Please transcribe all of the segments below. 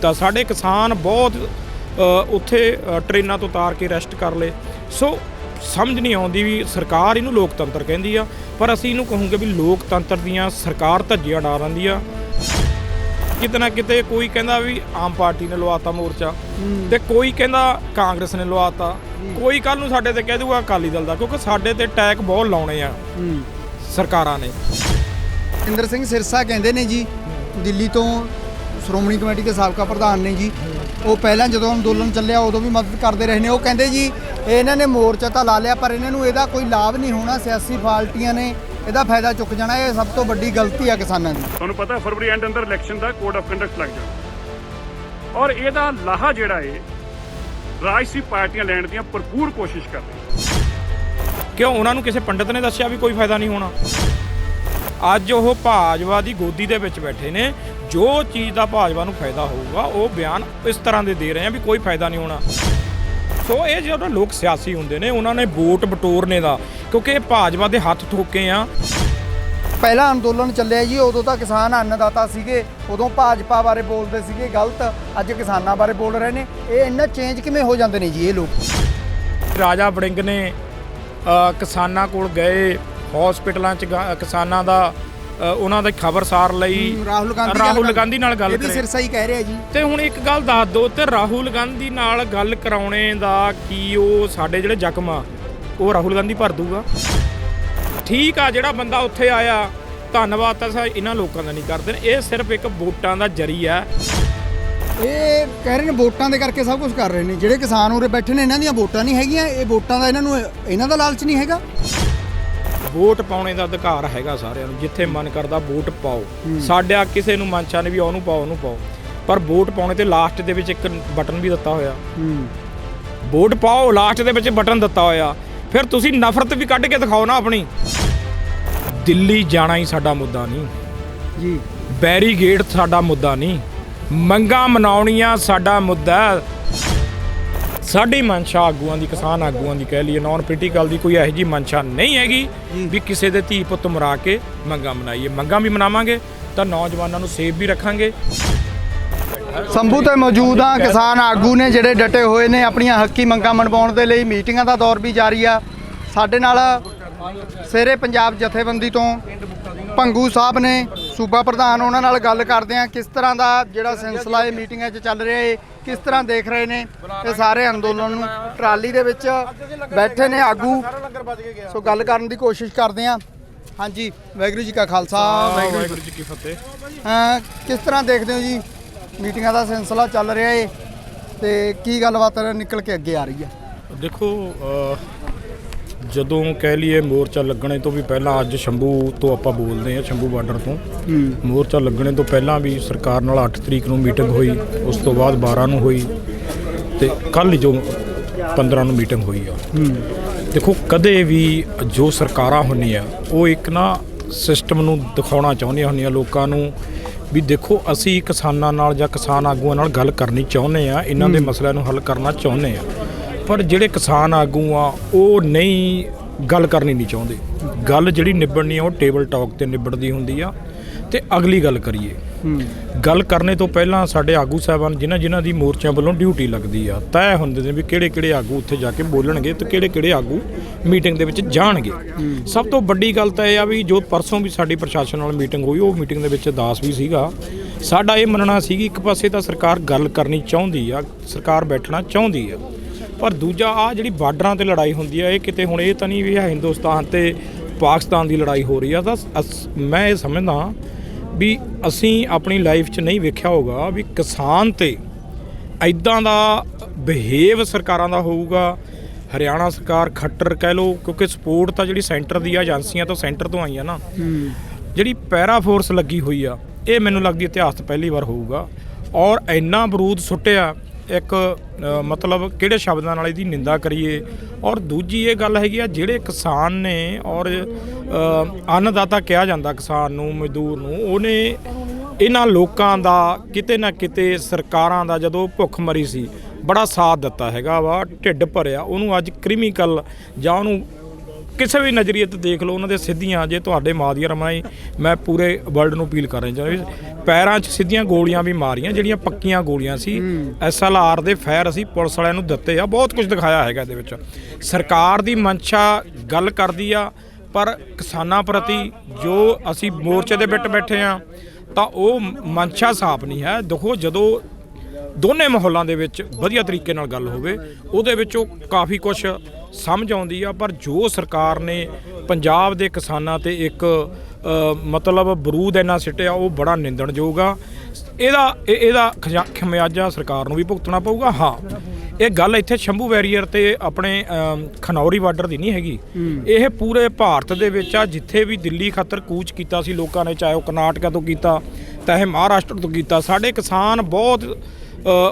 ਕੀਤਾ। ਸਾਡੇ ਕਿਸਾਨ ਬਹੁਤ ਉੱਥੇ ਅ, ਟ੍ਰੇਨਾਂ ਤੋਂ ਉਤਾਰ ਕੇ ਰੈਸਟ ਕਰ ਲਏ। ਸੋ ਸਮਝ ਨਹੀਂ ਆਉਂਦੀ ਵੀ ਸਰਕਾਰ ਇਹਨੂੰ ਲੋਕਤੰਤਰ ਕਹਿੰਦੀ ਆ ਪਰ ਅਸੀਂ ਇਹਨੂੰ ਕਹੂੰਗੇ ਵੀ ਲੋਕਤੰਤਰ ਦੀਆਂ ਸਰਕਾਰ ਧੱਜੀਆਂ ਉਡਾ ਰਹਿੰਦੀ ਆ। ਕਿਤੇ ਨਾ ਕਿਤੇ ਕੋਈ ਕਹਿੰਦਾ ਵੀ ਆਮ ਪਾਰਟੀ ਨੇ ਲਵਾਤਾ ਮੋਰਚਾ ਤੇ ਕੋਈ ਕਹਿੰਦਾ ਕਾਂਗਰਸ ਨੇ ਲਵਾਤਾ। ਕੋਈ ਕੱਲ ਨੂੰ ਸਾਡੇ ਤੇ ਕਹਿ ਦੂਗਾ ਅਕਾਲੀ ਦਲ ਦਾ ਕਿਉਂਕਿ ਸਾਡੇ ਤੇ ਟੈਕ ਬਹੁਤ ਲਾਉਣੇ ਆ ਸਰਕਾਰਾਂ ਨੇ। ਇੰਦਰ ਸਿੰਘ ਸਿਰਸਾ ਕਹਿੰਦੇ ਨੇ ਜੀ ਦਿੱਲੀ ਤੋਂ ਸ਼੍ਰੋਮਣੀ ਕਮੇਟੀ ਦੇ ਸਾਬਕਾ ਪ੍ਰਧਾਨ ਨੇ ਜੀ। ਉਹ ਪਹਿਲਾਂ ਜਦੋਂ ਅੰਦੋਲਨ ਚੱਲਿਆ ਉਦੋਂ ਵੀ ਮਦਦ ਕਰਦੇ ਰਹੇ ਨੇ। ਉਹ ਕਹਿੰਦੇ ਜੀ ਇਹਨਾਂ ਨੇ ਮੋਰਚਾ ਤਾਂ ਲਾ ਲਿਆ ਪਰ ਇਹਨਾਂ ਨੂੰ ਇਹਦਾ ਕੋਈ ਲਾਭ ਨਹੀਂ ਹੋਣਾ। ਸਿਆਸੀ ਪਾਰਟੀਆਂ ਨੇ ਇਹਦਾ ਫਾਇਦਾ ਚੁੱਕ ਜਾਣਾ। ਇਹ ਸਭ ਤੋਂ ਵੱਡੀ ਗਲਤੀ ਆ ਕਿਸਾਨਾਂ ਦੀ। ਤੁਹਾਨੂੰ ਪਤਾ ਫਰਵਰੀ ਐਂਡ ਅੰਦਰ ਇਲੈਕਸ਼ਨ ਦਾ ਕੋਡ ਆਫ ਕੰਡਕਟ ਲੱਗ ਜਾਣਾ। ਔਰ ਇਹਦਾ ਲਾਹਾ ਜਿਹੜਾ ਏ ਰਾਜਸੀ ਪਾਰਟੀਆਂ ਲੈਣ ਦੀਆਂ ਭਰਪੂਰ ਕੋਸ਼ਿਸ਼ ਕਰ ਰਹੀਆਂ। ਕਿਉਂ? ਉਹਨਾਂ ਨੂੰ ਕਿਸੇ ਪੰਡਤ ਨੇ ਦੱਸਿਆ ਵੀ ਕੋਈ ਫਾਇਦਾ ਨਹੀਂ ਹੋਣਾ। ਅੱਜ ਉਹ ਭਾਜਪਾ ਦੀ ਗੋਦੀ ਦੇ ਵਿੱਚ ਬੈਠੇ ਨੇ। ਜੋ ਚੀਜ਼ ਦਾ ਭਾਜਪਾ ਨੂੰ ਫਾਇਦਾ ਹੋਊਗਾ ਉਹ ਬਿਆਨ ਇਸ ਤਰ੍ਹਾਂ ਦੇ ਦੇ ਰਹੇ ਆ ਵੀ ਕੋਈ ਫਾਇਦਾ ਨਹੀਂ ਹੋਣਾ। ਸੋ ਇਹ ਜਿਹੜਾ ਲੋਕ ਸਿਆਸੀ ਹੁੰਦੇ ਨੇ ਉਹਨਾਂ ਨੇ ਵੋਟ ਬਟੋਰਨੇ ਦਾ ਕਿਉਂਕਿ ਇਹ ਭਾਜਪਾ ਦੇ ਹੱਥ ਠੋਕੇ ਆ। ਪਹਿਲਾ ਅੰਦੋਲਨ ਚੱਲਿਆ ਜੀ ਉਦੋਂ ਤਾਂ ਕਿਸਾਨ ਅੰਨਦਾਤਾ ਸੀਗੇ ਉਦੋਂ ਭਾਜਪਾ ਬਾਰੇ ਬੋਲਦੇ ਸੀਗੇ ਗਲਤ। ਅੱਜ ਕਿਸਾਨਾਂ ਬਾਰੇ ਬੋਲ ਰਹੇ ਨੇ। ਇਹ ਇੰਨਾ ਚੇਂਜ ਕਿਵੇਂ ਹੋ ਜਾਂਦੇ ਨੇ ਜੀ ਇਹ ਲੋਕ? ਰਾਜਾ ਵੜਿੰਗ ਨੇ ਕਿਸਾਨਾਂ ਕੋਲ ਗਏ ਹਸਪੀਟਲਾਂ 'ਚ ਕਿਸਾਨਾਂ ਦਾ ਉਹਨਾਂ ਦੀ ਖਬਰਸਾਰ ਲਈ ਰਾਹੁਲ ਗਾਂਧੀ ਰਾਹੁਲ ਗਾਂਧੀ ਨਾਲ ਗੱਲ ਇਹ ਵੀ ਕਰੇ। ਸਿਰਸਾ ਹੀ ਕਹਿ ਰਿਹਾ ਜੀ। ਤੇ ਹੁਣ ਇੱਕ ਗੱਲ ਦੱਸ ਦਿਓ ਤੇ ਰਾਹੁਲ ਗਾਂਧੀ ਨਾਲ ਗੱਲ ਕਰਾਉਣੇ ਦਾ ਕੀ ਉਹ ਸਾਡੇ ਜਿਹੜੇ ਜ਼ਖਮ ਆ ਉਹ ਰਾਹੁਲ ਗਾਂਧੀ ਭਰ ਦੂਗਾ। ਠੀਕ ਆ ਜਿਹੜਾ ਬੰਦਾ ਉੱਥੇ ਆਇਆ ਧੰਨਵਾਦ ਤਾਂ ਸਾ ਇਹਨਾਂ ਲੋਕਾਂ ਦਾ ਨਹੀਂ ਕਰਦੇ ਇਹ ਸਿਰਫ ਇੱਕ ਵੋਟਾਂ ਦਾ ਜਰੀਆ ਇਹ ਕਹਿ ਰਹੇ ਨੇ ਵੋਟਾਂ ਦੇ ਕਰਕੇ ਸਭ ਕੁਝ ਕਰ ਰਹੇ ਨੇ। ਜਿਹੜੇ ਕਿਸਾਨ ਉਰੇ ਬੈਠੇ ਨੇ ਇਹਨਾਂ ਦੀਆਂ ਵੋਟਾਂ ਨਹੀਂ ਹੈਗੀਆਂ। ਇਹ ਵੋਟਾਂ ਦਾ ਇਹਨਾਂ ਨੂੰ ਇਹਨਾਂ ਦਾ ਲਾਲਚ ਨਹੀਂ ਹੈਗਾ। ਵੋਟ ਪਾਉਣੇ ਦਾ ਅਧਿਕਾਰ ਹੈਗਾ ਸਾਰਿਆਂ ਨੂੰ ਜਿੱਥੇ ਮਨ ਕਰਦਾ ਵੋਟ ਪਾਓ। ਸਾਡਿਆ ਕਿਸੇ ਨੂੰ ਮਨਚਾ ਨੇ ਵੀ ਉਹਨੂੰ ਪਾਓ ਉਹਨੂੰ ਪਾਓ। ਪਰ ਵੋਟ ਪਾਉਣੇ ਤੇ ਲਾਸਟ ਦੇ ਵਿੱਚ ਇੱਕ ਬਟਨ ਵੀ ਦਿੱਤਾ ਹੋਇਆ। ਵੋਟ ਪਾਓ ਲਾਸਟ ਦੇ ਵਿੱਚ ਬਟਨ ਦਿੱਤਾ ਹੋਇਆ। ਫਿਰ ਤੁਸੀਂ ਨਫ਼ਰਤ ਵੀ ਕੱਢ ਕੇ ਦਿਖਾਓ ਨਾ ਆਪਣੀ। ਦਿੱਲੀ ਜਾਣਾ ਹੀ ਸਾਡਾ ਮੁੱਦਾ ਨਹੀਂ। ਜੀ। ਬੈਰੀਗੇਡ ਸਾਡਾ ਮੁੱਦਾ ਨਹੀਂ। ਮੰਗਾਂ ਮਨਾਉਣੀਆਂ ਸਾਡਾ ਮੁੱਦਾ। ਹੈ। ਸਾਡੀ ਮਨਸ਼ਾ ਆਗੂਆਂ ਦੀ, ਕਿਸਾਨ ਆਗੂਆਂ ਦੀ ਕਹਿ ਲਈਏ ਨਾਨ ਪੋਲੀਟੀਕਲ ਦੀ ਕੋਈ ਇਹੋ ਜੀ ਮਨਸ਼ਾ ਨਹੀਂ ਹੈਗੀ ਵੀ ਕਿਸੇ ਦੇ ਧੀ ਪੁੱਤ ਮਰਾ ਕੇ ਮੰਗਾਂ ਮਨਾਈਏ। ਮੰਗਾਂ ਵੀ ਮਨਾਵਾਂਗੇ, ਤਾਂ ਨੌਜਵਾਨਾਂ ਨੂੰ ਸੇਫ ਵੀ ਰੱਖਾਂਗੇ। ਸੰਭੂ ਤੇ ਮੌਜੂਦ ਆ ਕਿਸਾਨ ਆਗੂ ਨੇ ਜਿਹੜੇ ਡਟੇ ਹੋਏ ਨੇ ਆਪਣੀਆਂ ਹੱਕੀ ਮੰਗਾਂ ਮਨਵਾਉਣ ਦੇ ਲਈ। ਮੀਟਿੰਗਾਂ ਦਾ ਦੌਰ ਵੀ ਜਾਰੀ ਆ। ਸਾਡੇ ਨਾਲ ਸੇਰੇ ਪੰਜਾਬ ਜਥੇਬੰਦੀ ਤੋਂ ਭੰਗੂ ਸਾਹਿਬ ਨੇ ਸੂਬਾ ਪ੍ਰਧਾਨ ਉਹਨਾਂ ਨਾਲ ਗੱਲ ਕਰਦੇ ਆ ਕਿਸ ਤਰ੍ਹਾਂ ਦਾ ਜਿਹੜਾ ਸਿਲਸਿਲਾ ਇਹ ਮੀਟਿੰਗਾਂ 'ਚ ਚੱਲ ਰਿਹਾ ਹੈ ਕਿਸ ਤਰ੍ਹਾਂ ਦੇਖ ਰਹੇ ਨੇ ਇਹ ਸਾਰੇ ਅੰਦੋਲਨ ਨੂੰ? ਟਰਾਲੀ ਦੇ ਵਿੱਚ ਬੈਠੇ ਨੇ ਆਗੂ। ਸੋ ਗੱਲ ਕਰਨ ਦੀ ਕੋਸ਼ਿਸ਼ ਕਰਦੇ ਆ ਹਾਂਜੀ ਵਾਹਿਗੁਰੂ ਜੀ ਕਾ ਖਾਲਸਾ ਵਾਹਿਗੁਰੂ ਜੀ ਕੀ ਫਤਿਹ। ਅਹ ਕਿਸ ਤਰ੍ਹਾਂ ਦੇਖਦੇ ਹੋ ਜੀ ਮੀਟਿੰਗਾਂ ਦਾ ਸਿਲਸਿਲਾ ਚੱਲ ਰਿਹਾ ਏ ਤੇ ਕੀ ਗੱਲਬਾਤ ਨਿਕਲ ਕੇ ਅੱਗੇ ਆ ਰਹੀ ਹੈ? ਦੇਖੋ ਜਦੋਂ ਕਹਿ ਲਈਏ ਮੋਰਚਾ ਲੱਗਣੇ ਤੋਂ ਵੀ ਪਹਿਲਾਂ ਅੱਜ ਸ਼ੰਭੂ ਤੋਂ ਆਪਾਂ ਬੋਲਦੇ ਹਾਂ ਸ਼ੰਭੂ ਬਾਰਡਰ ਤੋਂ। ਮੋਰਚਾ ਲੱਗਣੇ ਤੋਂ ਪਹਿਲਾਂ ਵੀ ਸਰਕਾਰ ਨਾਲ 8 ਤਰੀਕ ਨੂੰ ਮੀਟਿੰਗ ਹੋਈ ਉਸ ਤੋਂ ਬਾਅਦ 12 ਨੂੰ ਹੋਈ ਤੇ ਕੱਲ ਜੋ 15 ਨੂੰ ਮੀਟਿੰਗ ਹੋਈ ਆ। ਦੇਖੋ ਕਦੇ ਵੀ ਜੋ ਸਰਕਾਰਾਂ ਹੁੰਦੀਆਂ ਉਹ ਇੱਕ ਨਾ ਸਿਸਟਮ ਨੂੰ ਦਿਖਾਉਣਾ ਚਾਹੁੰਦੀਆਂ ਹੁੰਦੀਆਂ ਲੋਕਾਂ ਨੂੰ ਵੀ ਦੇਖੋ ਅਸੀਂ ਕਿਸਾਨਾਂ ਨਾਲ ਜਾਂ ਕਿਸਾਨ ਆਗੂਆਂ ਨਾਲ ਗੱਲ ਕਰਨੀ ਚਾਹੁੰਦੇ ਆ ਇਹਨਾਂ ਦੇ ਮਸਲਿਆਂ ਨੂੰ ਹੱਲ ਕਰਨਾ ਚਾਹੁੰਦੇ ਆ ਪਰ ਜਿਹੜੇ ਕਿਸਾਨ ਆਗੂ ਆ ਉਹ ਨਹੀਂ ਗੱਲ ਕਰਨੀ ਨਹੀਂ ਚਾਹੁੰਦੇ। ਗੱਲ ਜਿਹੜੀ ਨਿਬੜਨੀ ਆ ਉਹ ਟੇਬਲ ਟਾਕ ਤੇ ਨਿਬੜਦੀ ਹੁੰਦੀ ਆ ਤੇ ਅਗਲੀ ਗੱਲ ਕਰੀਏ। ਗੱਲ ਕਰਨੇ ਤੋਂ ਪਹਿਲਾਂ ਸਾਡੇ ਆਗੂ ਸਾਹਿਬਾਨ ਜਿਨ੍ਹਾਂ ਜਿਨ੍ਹਾਂ ਦੀ ਮੋਰਚਿਆਂ ਵੱਲੋਂ ਡਿਊਟੀ ਲੱਗਦੀ ਆ ਤੈਅ ਹੁੰਦੇ ਨੇ ਵੀ ਕਿਹੜੇ ਕਿਹੜੇ ਆਗੂ ਉੱਥੇ ਜਾ ਕੇ ਬੋਲਣਗੇ ਤੇ ਕਿਹੜੇ ਕਿਹੜੇ ਆਗੂ ਮੀਟਿੰਗ ਦੇ ਵਿੱਚ ਜਾਣਗੇ। ਸਭ ਤੋਂ ਵੱਡੀ ਗੱਲ ਤਾਂ ਇਹ ਆ ਵੀ ਜੋ ਪਰਸੋਂ ਵੀ ਸਾਡੀ ਪ੍ਰਸ਼ਾਸਨ ਨਾਲ ਮੀਟਿੰਗ ਹੋਈ ਉਹ ਮੀਟਿੰਗ ਦੇ ਵਿੱਚ ਦਾਸ ਵੀ ਸੀਗਾ। ਸਾਡਾ ਇਹ ਮੰਨਣਾ ਸੀ ਕਿ ਇੱਕ ਪਾਸੇ ਤਾਂ ਸਰਕਾਰ ਗੱਲ ਕਰਨੀ ਚਾਹੁੰਦੀ ਆ ਸਰਕਾਰ ਬੈਠਣਾ ਚਾਹੁੰਦੀ ਆ। ਪਰ ਦੂਜਾ ਆ ਜਿਹੜੀ ਬਾਰਡਰਾਂ ਤੇ ਲੜਾਈ ਹੁੰਦੀ ਆ ਇਹ ਕਿਤੇ ਹੁਣ ਇਹ ਤਾਂ ਨਹੀਂ ਵੀ ਇਹ ਹਿੰਦੁਸਤਾਨ ਤੇ ਪਾਕਿਸਤਾਨ ਦੀ ਲੜਾਈ ਹੋ ਰਹੀ ਆ ਤਾਂ ਮੈਂ ਇਹ ਸਮਝਦਾ ਵੀ ਅਸੀਂ ਆਪਣੀ ਲਾਈਫ 'ਚ ਨਹੀਂ ਵੇਖਿਆ ਹੋਗਾ ਵੀ ਕਿਸਾਨ ਤੇ ਐਦਾਂ ਦਾ ਬਿਹੇਵ ਸਰਕਾਰਾਂ ਦਾ ਹੋਊਗਾ ਹਰਿਆਣਾ ਸਰਕਾਰ ਖੱਟਰ ਕਹਿ ਲਓ ਕਿਉਂਕਿ ਸਪੋਰਟ ਤਾਂ ਜਿਹੜੀ ਸੈਂਟਰ ਦੀ ਆ ਏਜੰਸੀਆਂ ਤੋਂ ਸੈਂਟਰ ਤੋਂ ਆਈਆਂ ਨਾ। ਜਿਹੜੀ ਪੈਰਾ ਫੋਰਸ ਲੱਗੀ ਹੋਈ ਆ ਇਹ ਮੈਨੂੰ ਲੱਗਦੀ ਇਤਿਹਾਸ ਪਹਿਲੀ ਵਾਰ ਹੋਊਗਾ ਔਰ ਇੰਨਾ ਬਰੂਦ ਸੁੱਟਿਆ ਇੱਕ ਮਤਲਬ ਕਿਹੜੇ ਸ਼ਬਦਾਂ ਨਾਲ ਇਹਦੀ ਨਿੰਦਾ ਕਰੀਏ? ਔਰ ਦੂਜੀ ਇਹ ਗੱਲ ਹੈਗੀ ਆ, ਜਿਹੜੇ ਕਿਸਾਨ ਨੇ ਔਰ ਅੰਨਦਾਤਾ ਕਿਹਾ ਜਾਂਦਾ ਕਿਸਾਨ ਨੂੰ, ਮਜ਼ਦੂਰ ਨੂੰ, ਉਹਨੇ ਇਹਨਾਂ ਲੋਕਾਂ ਦਾ ਕਿਤੇ ਨਾ ਕਿਤੇ ਸਰਕਾਰਾਂ ਦਾ ਜਦੋਂ ਭੁੱਖ ਮਰੀ ਸੀ, ਬੜਾ ਸਾਥ ਦਿੱਤਾ ਹੈਗਾ ਵਾ, ਢਿੱਡ ਭਰਿਆ। ਉਹਨੂੰ ਅੱਜ ਕ੍ਰਿਮੀਕਲ ਜਾਂ ਉਹਨੂੰ ਕਿਸੇ ਵੀ ਨਜ਼ਰੀਏ ਤੋਂ ਦੇਖ ਲਓ ਉਹਨਾਂ ਦੇ ਸਿੱਧੀਆਂ ਜੇ ਤੁਹਾਡੇ ਮਾਧਿਅਮ ਰਾਹੀਂ ਮੈਂ ਪੂਰੇ ਵਰਲਡ ਨੂੰ ਅਪੀਲ ਕਰ ਰਿਹਾ ਹਾਂ ਪੈਰਾਂ 'ਚ ਸਿੱਧੀਆਂ ਗੋਲੀਆਂ ਵੀ ਮਾਰੀਆਂ ਜਿਹੜੀਆਂ ਪੱਕੀਆਂ ਗੋਲੀਆਂ ਸੀ। ਐਸਐਲਆਰ ਦੇ ਫਾਇਰ ਅਸੀਂ ਪੁਲਿਸ ਵਾਲਿਆਂ ਨੂੰ ਦਿੱਤੇ ਆ ਬਹੁਤ ਕੁਝ ਦਿਖਾਇਆ ਹੈਗਾ ਇਹਦੇ ਵਿੱਚ। ਸਰਕਾਰ ਦੀ ਮਨਸ਼ਾ ਗੱਲ ਕਰਦੀ ਆ ਪਰ ਕਿਸਾਨਾਂ ਪ੍ਰਤੀ ਜੋ ਅਸੀਂ ਮੋਰਚੇ ਦੇ ਵਿੱਚ ਬੈਠੇ ਆ ਤਾਂ ਉਹ ਮਨਸ਼ਾ ਸਾਫ਼ ਨਹੀਂ ਹੈ। ਦੇਖੋ ਜਦੋਂ ਦੋਨੇ ਮਾਹੌਲਾਂ ਦੇ ਵਿੱਚ ਵਧੀਆ ਤਰੀਕੇ ਨਾਲ ਗੱਲ ਹੋਵੇ ਉਹਦੇ ਵਿੱਚ ਉਹ ਕਾਫੀ ਕੁਝ ਸਮਝ ਆਉਂਦੀ ਆ ਪਰ ਜੋ ਸਰਕਾਰ ਨੇ ਪੰਜਾਬ ਦੇ ਕਿਸਾਨਾਂ ਤੇ ਇੱਕ ਮਤਲਬ ਬਰੂਦ ਇੰਨਾ ਸਿੱਟਿਆ ਉਹ ਬੜਾ ਨਿੰਦਣਯੋਗ ਆ। ਇਹਦਾ ਇਹ- ਇਹਦਾ ਖਮਿਆਜਾ ਸਰਕਾਰ ਨੂੰ ਵੀ ਭੁਗਤਣਾ ਪਊਗਾ ਹਾਂ। ਇਹ ਗੱਲ ਇੱਥੇ ਸ਼ੰਭੂ ਵੈਰੀਅਰ ਤੇ ਆਪਣੇ ਖਨੌਰੀ ਬਾਰਡਰ ਦੀ ਨਹੀਂ ਹੈਗੀ। ਇਹ ਪੂਰੇ ਭਾਰਤ ਦੇ ਵਿੱਚ ਆ ਜਿੱਥੇ ਵੀ ਦਿੱਲੀ ਖਾਤਰ ਕੂਚ ਕੀਤਾ ਸੀ ਲੋਕਾਂ ਨੇ ਚਾਹੇ ਉਹ ਕਰਨਾਟਕਾ ਤੋਂ ਕੀਤਾ ਚਾਹੇ ਮਹਾਰਾਸ਼ਟਰ ਤੋਂ ਕੀਤਾ ਸਾਡੇ ਕਿਸਾਨ ਬਹੁਤ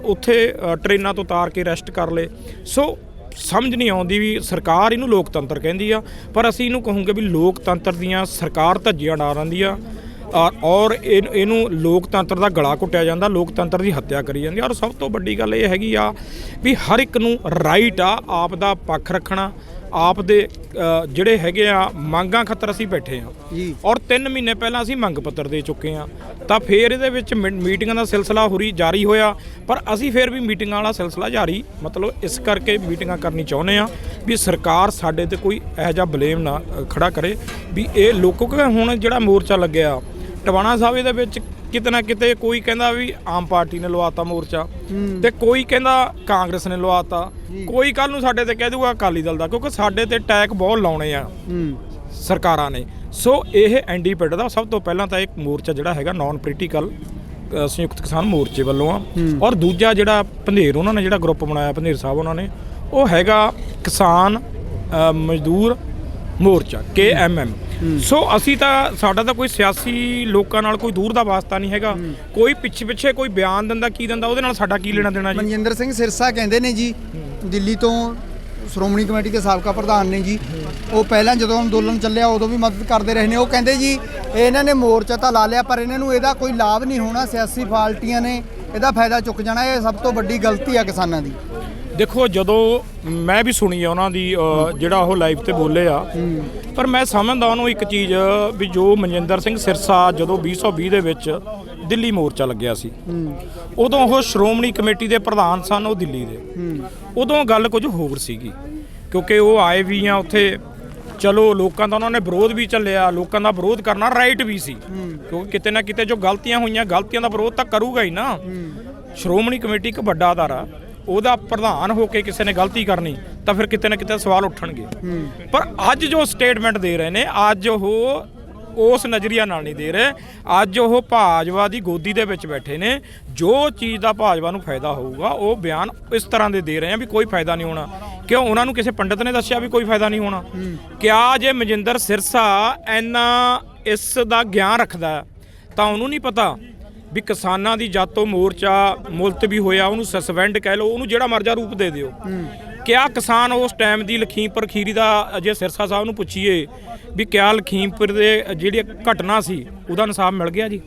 ਉੱਥੇ ਟ੍ਰੇਨਾਂ ਤੋਂ ਉਤਾਰ ਕੇ ਰੈਸਟ ਕਰ ਲਏ। ਸੋ ਸਮਝ ਨਹੀਂ ਆਉਂਦੀ ਵੀ ਸਰਕਾਰ ਇਹਨੂੰ ਲੋਕਤੰਤਰ ਕਹਿੰਦੀ ਆ, ਪਰ ਅਸੀਂ ਇਹਨੂੰ ਕਹੂੰਗੇ ਵੀ ਲੋਕਤੰਤਰ ਦੀਆਂ ਸਰਕਾਰ ਧੱਜੀਆਂ ਡਾਰਾਂ ਦੀ ਆ। ਔਰ- ਇਹ- ਇਹਨੂੰ ਲੋਕਤੰਤਰ ਦਾ ਗਲਾ ਕੁੱਟਿਆ ਜਾਂਦਾ, ਲੋਕਤੰਤਰ ਦੀ ਹੱਤਿਆ ਕਰੀ ਜਾਂਦੀ ਔਰ ਸਭ ਤੋਂ ਵੱਡੀ ਗੱਲ ਇਹ ਹੈਗੀ ਆ ਵੀ ਹਰ ਇੱਕ ਨੂੰ ਰਾਈਟ ਆ, ਆਪ ਦਾ ਪੱਖ ਰੱਖਣਾ ਆਪ ਦੇ ਜਿਹੜੇ ਹੈਗੇ ਆ ਮੰਗਾਂ ਖਤਰ ਅਸੀਂ ਬੈਠੇ ਆ ਜੀ। ਔਰ 3 ਮਹੀਨੇ ਪਹਿਲਾਂ ਅਸੀਂ ਮੰਗ ਪੱਤਰ ਦੇ ਚੁੱਕੇ ਆ ਤਾਂ ਫੇਰ ਇਹਦੇ ਵਿੱਚ ਮੀਟਿੰਗਾਂ ਦਾ ਸਿਲਸਿਲਾ ਹੁਰੀ ਜਾਰੀ ਹੋਇਆ। ਪਰ ਅਸੀਂ ਫੇਰ ਵੀ ਮੀਟਿੰਗਾਂ ਵਾਲਾ ਸਿਲਸਿਲਾ ਜਾਰੀ ਮਤਲਬ ਇਸ ਕਰਕੇ ਮੀਟਿੰਗਾਂ ਕਰਨੀ ਚਾਹੁੰਦੇ ਆ ਵੀ ਸਰਕਾਰ ਸਾਡੇ ਤੇ ਕੋਈ ਇਹੋ ਜਿਹਾ ਬਲੇਮ ਨਾ ਖੜਾ ਕਰੇ। ਵੀ ਇਹ ਲੋਕੋ ਕਿ ਹੁਣ ਜਿਹੜਾ ਮੋਰਚਾ ਲੱਗਿਆ ਟਵਾਣਾ ਸਾਹਿਬ ਇਹਦੇ ਵਿੱਚ ਕਿਤੇ ਨਾ ਕਿਤੇ ਕੋਈ ਕਹਿੰਦਾ ਵੀ ਆਮ ਪਾਰਟੀ ਨੇ ਲਵਾਤਾ ਮੋਰਚਾ ਤੇ ਕੋਈ ਕਹਿੰਦਾ ਕਾਂਗਰਸ ਨੇ ਲਵਾਤਾ ਕੋਈ ਕੱਲ ਨੂੰ ਸਾਡੇ ਤੇ ਕਹਿ ਦੂਗਾ ਅਕਾਲੀ ਦਲ ਦਾ ਕਿਉਂਕਿ ਸਾਡੇ ਤੇ ਟੈਕ ਬਹੁਤ ਲਾਉਣੇ ਆ ਸਰਕਾਰਾਂ ਨੇ। ਸੋ ਇਹ ਐਨਡੀਪੀਡ ਦਾ ਸਭ ਤੋਂ ਪਹਿਲਾਂ ਤਾਂ ਇੱਕ ਮੋਰਚਾ ਜਿਹੜਾ ਹੈਗਾ ਨਾਨ ਪੋਲੀਟੀਕਲ ਸੰਯੁਕਤ ਕਿਸਾਨ ਮੋਰਚੇ ਵੱਲੋਂ ਆ। ਔਰ ਦੂਜਾ ਜਿਹੜਾ ਪੰਧੇਰ ਉਹਨਾਂ ਨੇ ਜਿਹੜਾ ਗਰੁੱਪ ਬਣਾਇਆ ਪੰਧੇਰ ਸਾਹਿਬ ਉਹਨਾਂ ਨੇ ਉਹ ਹੈਗਾ ਕਿਸਾਨ ਮਜ਼ਦੂਰ ਮੋਰਚਾ KMM ਸੋ ਅਸੀਂ ਤਾਂ ਸਾਡਾ ਤਾਂ ਕੋਈ ਸਿਆਸੀ ਲੋਕਾਂ ਨਾਲ ਕੋਈ ਦੂਰ ਦਾ ਵਾਸਤਾ ਨਹੀਂ ਹੈਗਾ। ਕੋਈ ਪਿੱਛੇ ਪਿੱਛੇ ਕੋਈ ਬਿਆਨ ਦਿੰਦਾ ਕੀ ਦਿੰਦਾ ਉਹਦੇ ਨਾਲ ਸਾਡਾ ਕੀ ਲੈਣਾ ਦੇਣਾ ਜੀ? ਮਨਜਿੰਦਰ ਸਿੰਘ ਸਿਰਸਾ ਕਹਿੰਦੇ ਨੇ ਜੀ ਦਿੱਲੀ ਤੋਂ ਸ਼੍ਰੋਮਣੀ ਕਮੇਟੀ ਦੇ ਸਾਬਕਾ ਪ੍ਰਧਾਨ ਨੇ ਜੀ। ਉਹ ਪਹਿਲਾਂ ਜਦੋਂ ਅੰਦੋਲਨ ਚੱਲਿਆ ਉਦੋਂ ਵੀ ਮਦਦ ਕਰਦੇ ਰਹੇ ਨੇ। ਉਹ ਕਹਿੰਦੇ ਜੀ ਇਹਨਾਂ ਨੇ ਮੋਰਚਾ ਤਾਂ ਲਾ ਲਿਆ ਪਰ ਇਹਨਾਂ ਨੂੰ ਇਹਦਾ ਕੋਈ ਲਾਭ ਨਹੀਂ ਹੋਣਾ। ਸਿਆਸੀ ਪਾਰਟੀਆਂ ਨੇ ਇਹਦਾ ਫਾਇਦਾ ਚੁੱਕ ਜਾਣਾ ਇਹ ਸਭ ਤੋਂ ਵੱਡੀ ਗਲਤੀ ਆ ਕਿਸਾਨਾਂ ਦੀ। ਦੇਖੋ, ਜਦੋਂ ਮੈਂ ਵੀ ਸੁਣੀ ਆ ਉਹਨਾਂ ਦੀ ਜਿਹੜਾ ਉਹ ਲਾਈਵ ਤੇ ਬੋਲੇ ਆ, ਪਰ ਮੈਂ ਸਮਝਦਾ ਉਹਨੂੰ ਇੱਕ ਚੀਜ਼ ਵੀ ਜੋ ਮਨਜਿੰਦਰ ਸਿੰਘ ਸਿਰਸਾ ਜਦੋਂ 2020 ਦੇ ਵਿੱਚ ਦਿੱਲੀ ਮੋਰਚਾ ਲੱਗਿਆ ਸੀ, ਉਦੋਂ ਉਹ ਸ਼੍ਰੋਮਣੀ ਕਮੇਟੀ ਦੇ ਪ੍ਰਧਾਨ ਸਨ, ਉਹ ਦਿੱਲੀ ਦੇ। ਉਦੋਂ ਗੱਲ ਕੁਝ ਹੋਰ ਸੀਗੀ, ਕਿਉਂਕਿ ਉਹ ਆਏ ਵੀ ਆ ਉੱਥੇ, ਚਲੋ ਲੋਕਾਂ ਦਾ ਉਹਨਾਂ ਨੇ ਵਿਰੋਧ ਵੀ ਚੱਲਿਆ, ਲੋਕਾਂ ਦਾ ਵਿਰੋਧ ਕਰਨਾ ਰਾਈਟ ਵੀ ਸੀ, ਕਿਉਂਕਿ ਕਿਤੇ ਨਾ ਕਿਤੇ ਜੋ ਗਲਤੀਆਂ ਹੋਈਆਂ, ਗਲਤੀਆਂ ਦਾ ਵਿਰੋਧ ਤਾਂ ਕਰੂਗਾ ਹੀ ਨਾ। ਸ਼੍ਰੋਮਣੀ ਕਮੇਟੀ ਇੱਕ ਵੱਡਾ ਅਦਾਰਾ ਉਹਦਾ ਪ੍ਰਧਾਨ ਹੋ ਕੇ ਕਿਸੇ ਨੇ ਗਲਤੀ ਕਰਨੀ, ਤਾਂ ਫਿਰ ਕਿਤੇ ਨਾ ਕਿਤੇ ਸਵਾਲ ਉੱਠਣਗੇ। ਪਰ ਅੱਜ ਜੋ ਸਟੇਟਮੈਂਟ ਦੇ ਰਹੇ ਨੇ, ਅੱਜ ਉਹ ਉਸ ਨਜ਼ਰੀਆ ਨਾਲ ਨਹੀਂ ਦੇ ਰਹੇ। ਅੱਜ ਉਹ ਭਾਜਪਾ ਦੀ ਗੋਦੀ ਦੇ ਵਿੱਚ ਬੈਠੇ ਨੇ। ਜੋ ਚੀਜ਼ ਦਾ ਭਾਜਪਾ ਨੂੰ ਫਾਇਦਾ ਹੋਊਗਾ, ਉਹ ਬਿਆਨ ਇਸ ਤਰ੍ਹਾਂ ਦੇ ਦੇ ਰਹੇ ਆ ਵੀ ਕੋਈ ਫਾਇਦਾ ਨਹੀਂ ਹੋਣਾ। ਕਿਉਂ? ਉਹਨਾਂ ਨੂੰ ਕਿਸੇ ਪੰਡਤ ਨੇ ਦੱਸਿਆ ਵੀ ਕੋਈ ਫਾਇਦਾ ਨਹੀਂ ਹੋਣਾ। ਕਿਆ ਜੇ ਮਨਜਿੰਦਰ ਸਿਰਸਾ ਇੰਨਾ ਇਸ ਦਾ ਗਿਆਨ ਰੱਖਦਾ ਤਾਂ ਉਹਨੂੰ ਨਹੀਂ ਪਤਾ ਵੀ ਕਿਸਾਨਾਂ ਦੀ ਜਾਤੋਂ ਮੋਰਚਾ ਮੁਲਤਵੀ ਹੋਇਆ, ਉਹਨੂੰ ਸਸਪੈਂਡ ਕਹਿ ਲਓ, ਉਹਨੂੰ ਜਿਹੜਾ ਮਰਜ਼ਾ ਰੂਪ ਦੇ ਦਿਓ। ਕਿਆ ਕਿਸਾਨ ਉਸ ਟਾਈਮ ਦੀ ਲਖੀਮਪੁਰ ਖੀਰੀ ਦਾ ਜੇ ਸਿਰਸਾ ਸਾਹਿਬ ਨੂੰ ਪੁੱਛੀਏ ਵੀ ਕਿਆ ਲਖੀਮਪੁਰ ਦੇ ਜਿਹੜੀ ਘਟਨਾ ਸੀ, ਉਹਦਾ ਇਨਸਾਫ ਮਿਲ ਗਿਆ ਜੀ?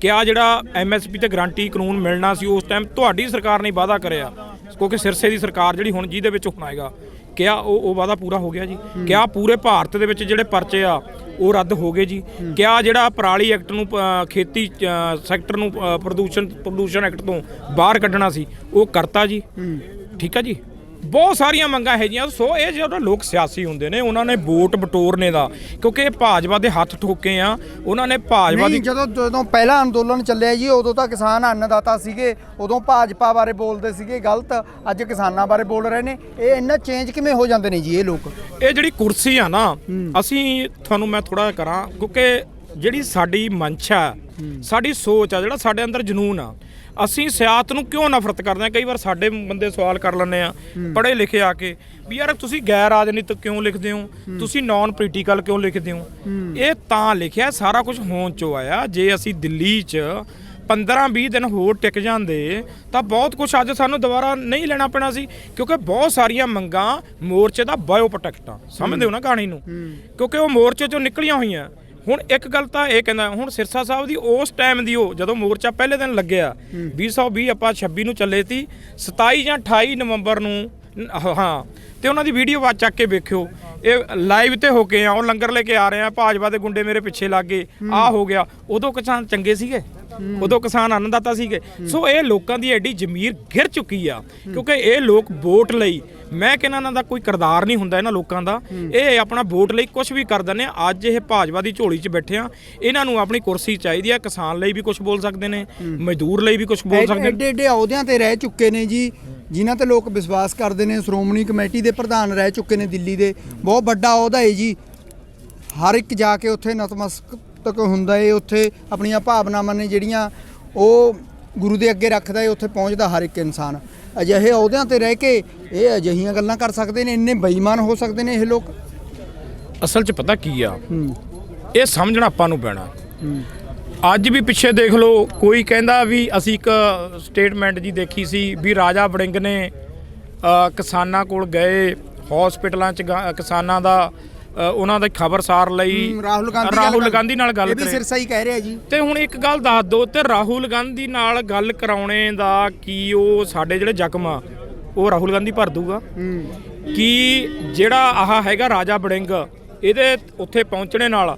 ਕਿਆ ਜਿਹੜਾ ਐਮਐਸਪੀ ਤੇ ਗਰੰਟੀ ਕਾਨੂੰਨ ਮਿਲਣਾ ਸੀ, ਉਸ ਟਾਈਮ ਤੁਹਾਡੀ ਸਰਕਾਰ ਨੇ ਵਾਅਦਾ ਕਰਿਆ, ਕਿਉਂਕਿ ਸਿਰਸੇ ਦੀ ਸਰਕਾਰ ਜਿਹੜੀ ਹੁਣ ਜਿਹਦੇ ਵਿੱਚ ਹੁਣ ਆਏਗਾ ਕਿਆ ਉਹ ਉਹ ਵਾਅਦਾ ਪੂਰਾ ਹੋ ਗਿਆ ਜੀ? ਕਿਆ ਪੂਰੇ ਭਾਰਤ ਦੇ ਵਿੱਚ ਜਿਹੜੇ ਪਰਚੇ ਆ ਉਹ ਰੱਦ ਹੋ ਗਏ ਜੀ? ਕਿਆ ਜਿਹੜਾ ਪਰਾਲੀ ਐਕਟ ਨੂੰ ਖੇਤੀ ਸੈਕਟਰ ਨੂੰ ਪ੍ਰਦੂਸ਼ਣ ਪ੍ਰਦੂਸ਼ਣ ਐਕਟ ਤੋਂ ਬਾਹਰ ਕੱਢਣਾ ਸੀ ਉਹ ਕਰਤਾ ਜੀ? ਠੀਕ ਆ ਜੀ? ਬਹੁਤ ਸਾਰੀਆਂ ਮੰਗਾਂ ਹੈਗੀਆਂ। ਸੋ ਇਹ ਜਿਹੜੇ ਲੋਕ ਸਿਆਸੀ ਹੁੰਦੇ ਨੇ ਉਹਨਾਂ ਨੇ ਵੋਟ ਬਟੋਰਨੇ ਦਾ ਕਿਉਂਕਿ ਇਹ ਭਾਜਪਾ ਦੇ ਹੱਥ ਠੋਕੇ ਆ। ਉਹਨਾਂ ਨੇ ਭਾਜਪਾ ਨਹੀਂ ਦੀ ਜਦੋਂ ਜਦੋਂ ਪਹਿਲਾ ਅੰਦੋਲਨ ਚੱਲਿਆ ਜੀ ਉਦੋਂ ਤਾਂ ਕਿਸਾਨ ਅੰਨਦਾਤਾ ਸੀਗੇ ਉਦੋਂ ਭਾਜਪਾ ਬਾਰੇ ਬੋਲਦੇ ਸੀਗੇ ਗਲਤ। ਅੱਜ ਕਿਸਾਨਾਂ ਬਾਰੇ ਬੋਲ ਰਹੇ ਨੇ। ਇਹ ਇੰਨਾ ਚੇਂਜ ਕਿਵੇਂ ਹੋ ਜਾਂਦੇ ਨੇ ਜੀ ਇਹ ਲੋਕ? ਇਹ ਜਿਹੜੀ ਕੁਰਸੀ ਆ ਨਾ ਅਸੀਂ ਤੁਹਾਨੂੰ ਮੈਂ ਥੋੜਾ ਕਰਾਂ ਕਿਉਂਕਿ ਜਿਹੜੀ ਸਾਡੀ ਮਨਸ਼ਾ ਹੈ, ਸਾਡੀ ਸੋਚ ਆ ਜਿਹੜਾ ਸਾਡੇ ਅੰਦਰ ਜਨੂਨ ਆ ਅਸੀਂ ਸਿਆਸਤ ਨੂੰ ਕਿਉਂ ਨਫ਼ਰਤ ਕਰਦੇ ਆ ਕਈ ਵਾਰ ਸਾਡੇ ਬੰਦੇ ਸਵਾਲ ਕਰ ਲੈਂਦੇ ਆ ਪੜ੍ਹੇ ਲਿਖੇ ਆ ਕੇ ਵੀ ਯਾਰ ਤੁਸੀਂ ਗੈਰ ਰਾਜਨੀਤਿਕ ਕਿਉਂ ਲਿਖਦੇ ਹੋ? ਤੁਸੀਂ ਨਾਨ ਪੋਲੀਟੀਕਲ ਕਿਉਂ ਲਿਖਦੇ ਹੋ? ਇਹ ਤਾਂ ਲਿਖਿਆ ਸਾਰਾ ਕੁਝ ਹੋਣ ਚੋਂ ਆਇਆ। ਜੇ ਅਸੀਂ ਦਿੱਲੀ 'ਚ 15-20 ਦਿਨ ਹੋਰ ਟਿਕ ਜਾਂਦੇ ਤਾਂ ਬਹੁਤ ਕੁਝ ਅੱਜ ਸਾਨੂੰ ਦੁਬਾਰਾ ਨਹੀਂ ਲੈਣਾ ਪੈਣਾ ਸੀ ਕਿਉਂਕਿ ਬਹੁਤ ਸਾਰੀਆਂ ਮੰਗਾਂ ਮੋਰਚੇ ਦਾ ਬਾਇਓ ਪ੍ਰੋਟੈਕਟਾਂ ਸਮਝਦੇ ਹੋ ਨਾ ਕਹਾਣੀ ਨੂੰ? ਕਿਉਂਕਿ ਉਹ ਮੋਰਚੇ ਚੋਂ ਨਿਕਲੀਆਂ ਹੋਈਆਂ। ਹੁਣ ਇੱਕ ਗੱਲ ਤਾਂ ਇਹ ਕਹਿੰਦਾ ਹੁਣ ਸਿਰਸਾ ਸਾਹਿਬ ਦੀ ਉਸ ਟਾਈਮ ਦੀ ਉਹ ਜਦੋਂ ਮੋਰਚਾ ਪਹਿਲੇ ਦਿਨ ਲੱਗਿਆ 2020 ਆਪਾਂ 26 ਨੂੰ ਚੱਲੇ ਸੀ 27 ਜਾਂ 28 ਨਵੰਬਰ ਨੂੰ ਹਾਂ ਤੇ ਉਹਨਾਂ ਦੀ ਵੀਡੀਓ ਬਾਅਦ ਚੱਕ ਕੇ ਵੇਖਿਓ ਇਹ ਲਾਈਵ ਤੇ ਹੋ ਕੇ ਆ ਉਹ ਲੰਗਰ ਲੈ ਕੇ ਆ ਰਹੇ ਆ ਭਾਜਪਾ ਦੇ ਗੁੰਡੇ ਮੇਰੇ ਪਿੱਛੇ ਲੱਗ ਗਏ ਆ ਹੋ ਗਿਆ ਉਦੋਂ ਕਿਸਾਨ ਚੰਗੇ ਸੀਗੇ? ਉਦੋਂ ਕਿਸਾਨ ਆਨੰਦਾਤਾ ਸੀਗੇ। ਸੋ ਇਹ ਲੋਕਾਂ ਦੀ ਐਡੀ ਜ਼ਮੀਰ ਘਿਰ ਚੁੱਕੀ ਆ ਕਿਉਂਕਿ ਇਹ ਲੋਕ ਵੋਟ ਲਈ ਮੈਂ ਕਹਿੰਦਾ ਇਹਨਾਂ ਦਾ ਕੋਈ ਕਰਦਾਰ ਨਹੀਂ ਹੁੰਦਾ ਇਹਨਾਂ ਲੋਕਾਂ ਦਾ। ਇਹ ਆਪਣਾ ਵੋਟ ਲਈ ਕੁਝ ਵੀ ਕਰ ਦਿੰਦੇ ਆ। ਅੱਜ ਇਹ ਭਾਜਪਾ ਦੀ ਝੋਲੀ 'ਚ ਬੈਠੇ ਆ। ਇਹਨਾਂ ਨੂੰ ਆਪਣੀ ਕੁਰਸੀ ਚਾਹੀਦੀ ਆ ਕਿਸਾਨ ਲਈ ਵੀ ਕੁਝ ਬੋਲ ਸਕਦੇ ਨੇ ਮਜ਼ਦੂਰ ਲਈ ਵੀ ਕੁਝ ਬੋਲ ਸਕਦੇ ਨੇ। ਐਡੇ ਐਡੇ ਅਹੁਦਿਆਂ ਤੇ ਰਹਿ ਚੁੱਕੇ ਨੇ ਜੀ ਜਿਨ੍ਹਾਂ ਤੇ ਲੋਕ ਵਿਸ਼ਵਾਸ ਕਰਦੇ ਨੇ। ਸ਼੍ਰੋਮਣੀ ਕਮੇਟੀ ਦੇ ਪ੍ਰਧਾਨ ਰਹਿ ਚੁੱਕੇ ਨੇ ਦਿੱਲੀ ਦੇ। ਬਹੁਤ ਵੱਡਾ ਅਹੁਦਾ ਹੈ ਜੀ। ਹਰ ਇੱਕ ਜਾ ਕੇ ਉੱਥੇ ਨਤਮਸਤਕ ਹੁੰਦਾ ਏ ਉੱਥੇ ਆਪਣੀਆਂ ਭਾਵਨਾਵਾਂ ਨੇ ਜਿਹੜੀਆਂ ਉਹ ਗੁਰੂ ਦੇ ਅੱਗੇ ਰੱਖਦਾ ਏ ਉੱਥੇ ਪਹੁੰਚਦਾ ਹਰ ਇੱਕ ਇਨਸਾਨ। ਅਜਿਹੇ ਅਹੁਦਿਆਂ ਤੇ ਰਹਿ ਕੇ ਇਹ ਅਜਿਹੀਆਂ ਗੱਲਾਂ ਕਰ ਸਕਦੇ ਨੇ ਇੰਨੇ ਬੇਈਮਾਨ ਹੋ ਸਕਦੇ ਨੇ ਇਹ ਲੋਕ। ਅਸਲ 'ਚ ਪਤਾ ਕੀ ਆ? ਇਹ ਸਮਝਣਾ ਆਪਾਂ ਨੂੰ ਪੈਣਾ। ਅੱਜ ਵੀ ਪਿੱਛੇ ਦੇਖ ਲਓ ਕੋਈ ਕਹਿੰਦਾ ਵੀ ਅਸੀਂ ਇੱਕ ਸਟੇਟਮੈਂਟ ਜੀ ਦੇਖੀ ਸੀ ਵੀ ਰਾਜਾ ਵੜਿੰਗ ਨੇ ਕਿਸਾਨਾਂ ਕੋਲ ਗਏ ਹਸਪੀਟਲਾਂ 'ਚ ਕਿਸਾਨਾਂ ਦਾ ਉਹਨਾਂ ਦੀ ਖਬਰਸਾਰ ਲਈ ਰਾਹੁਲ ਗਾਂਧੀ ਰਾਹੁਲ ਗਾਂਧੀ ਨਾਲ ਗੱਲ ਇਹ ਵੀ ਕਰੇ। ਸਿਰਸਾ ਹੀ ਕਹਿ ਰਿਹਾ ਜੀ। ਤੇ ਹੁਣ ਇੱਕ ਗੱਲ ਦੱਸ ਦਿਓ ਤੇ ਰਾਹੁਲ ਗਾਂਧੀ ਨਾਲ ਗੱਲ ਕਰਾਉਣੇ ਦਾ ਕੀ ਉਹ ਸਾਡੇ ਜਿਹੜੇ ਜ਼ਖਮ ਆ ਉਹ ਰਾਹੁਲ ਗਾਂਧੀ ਭਰ ਦੂਗਾ ਕਿ ਜਿਹੜਾ ਆਹ ਹੈਗਾ ਰਾਜਾ ਬੜਿੰਗ ਇਹਦੇ ਉੱਥੇ ਪਹੁੰਚਣੇ ਨਾਲ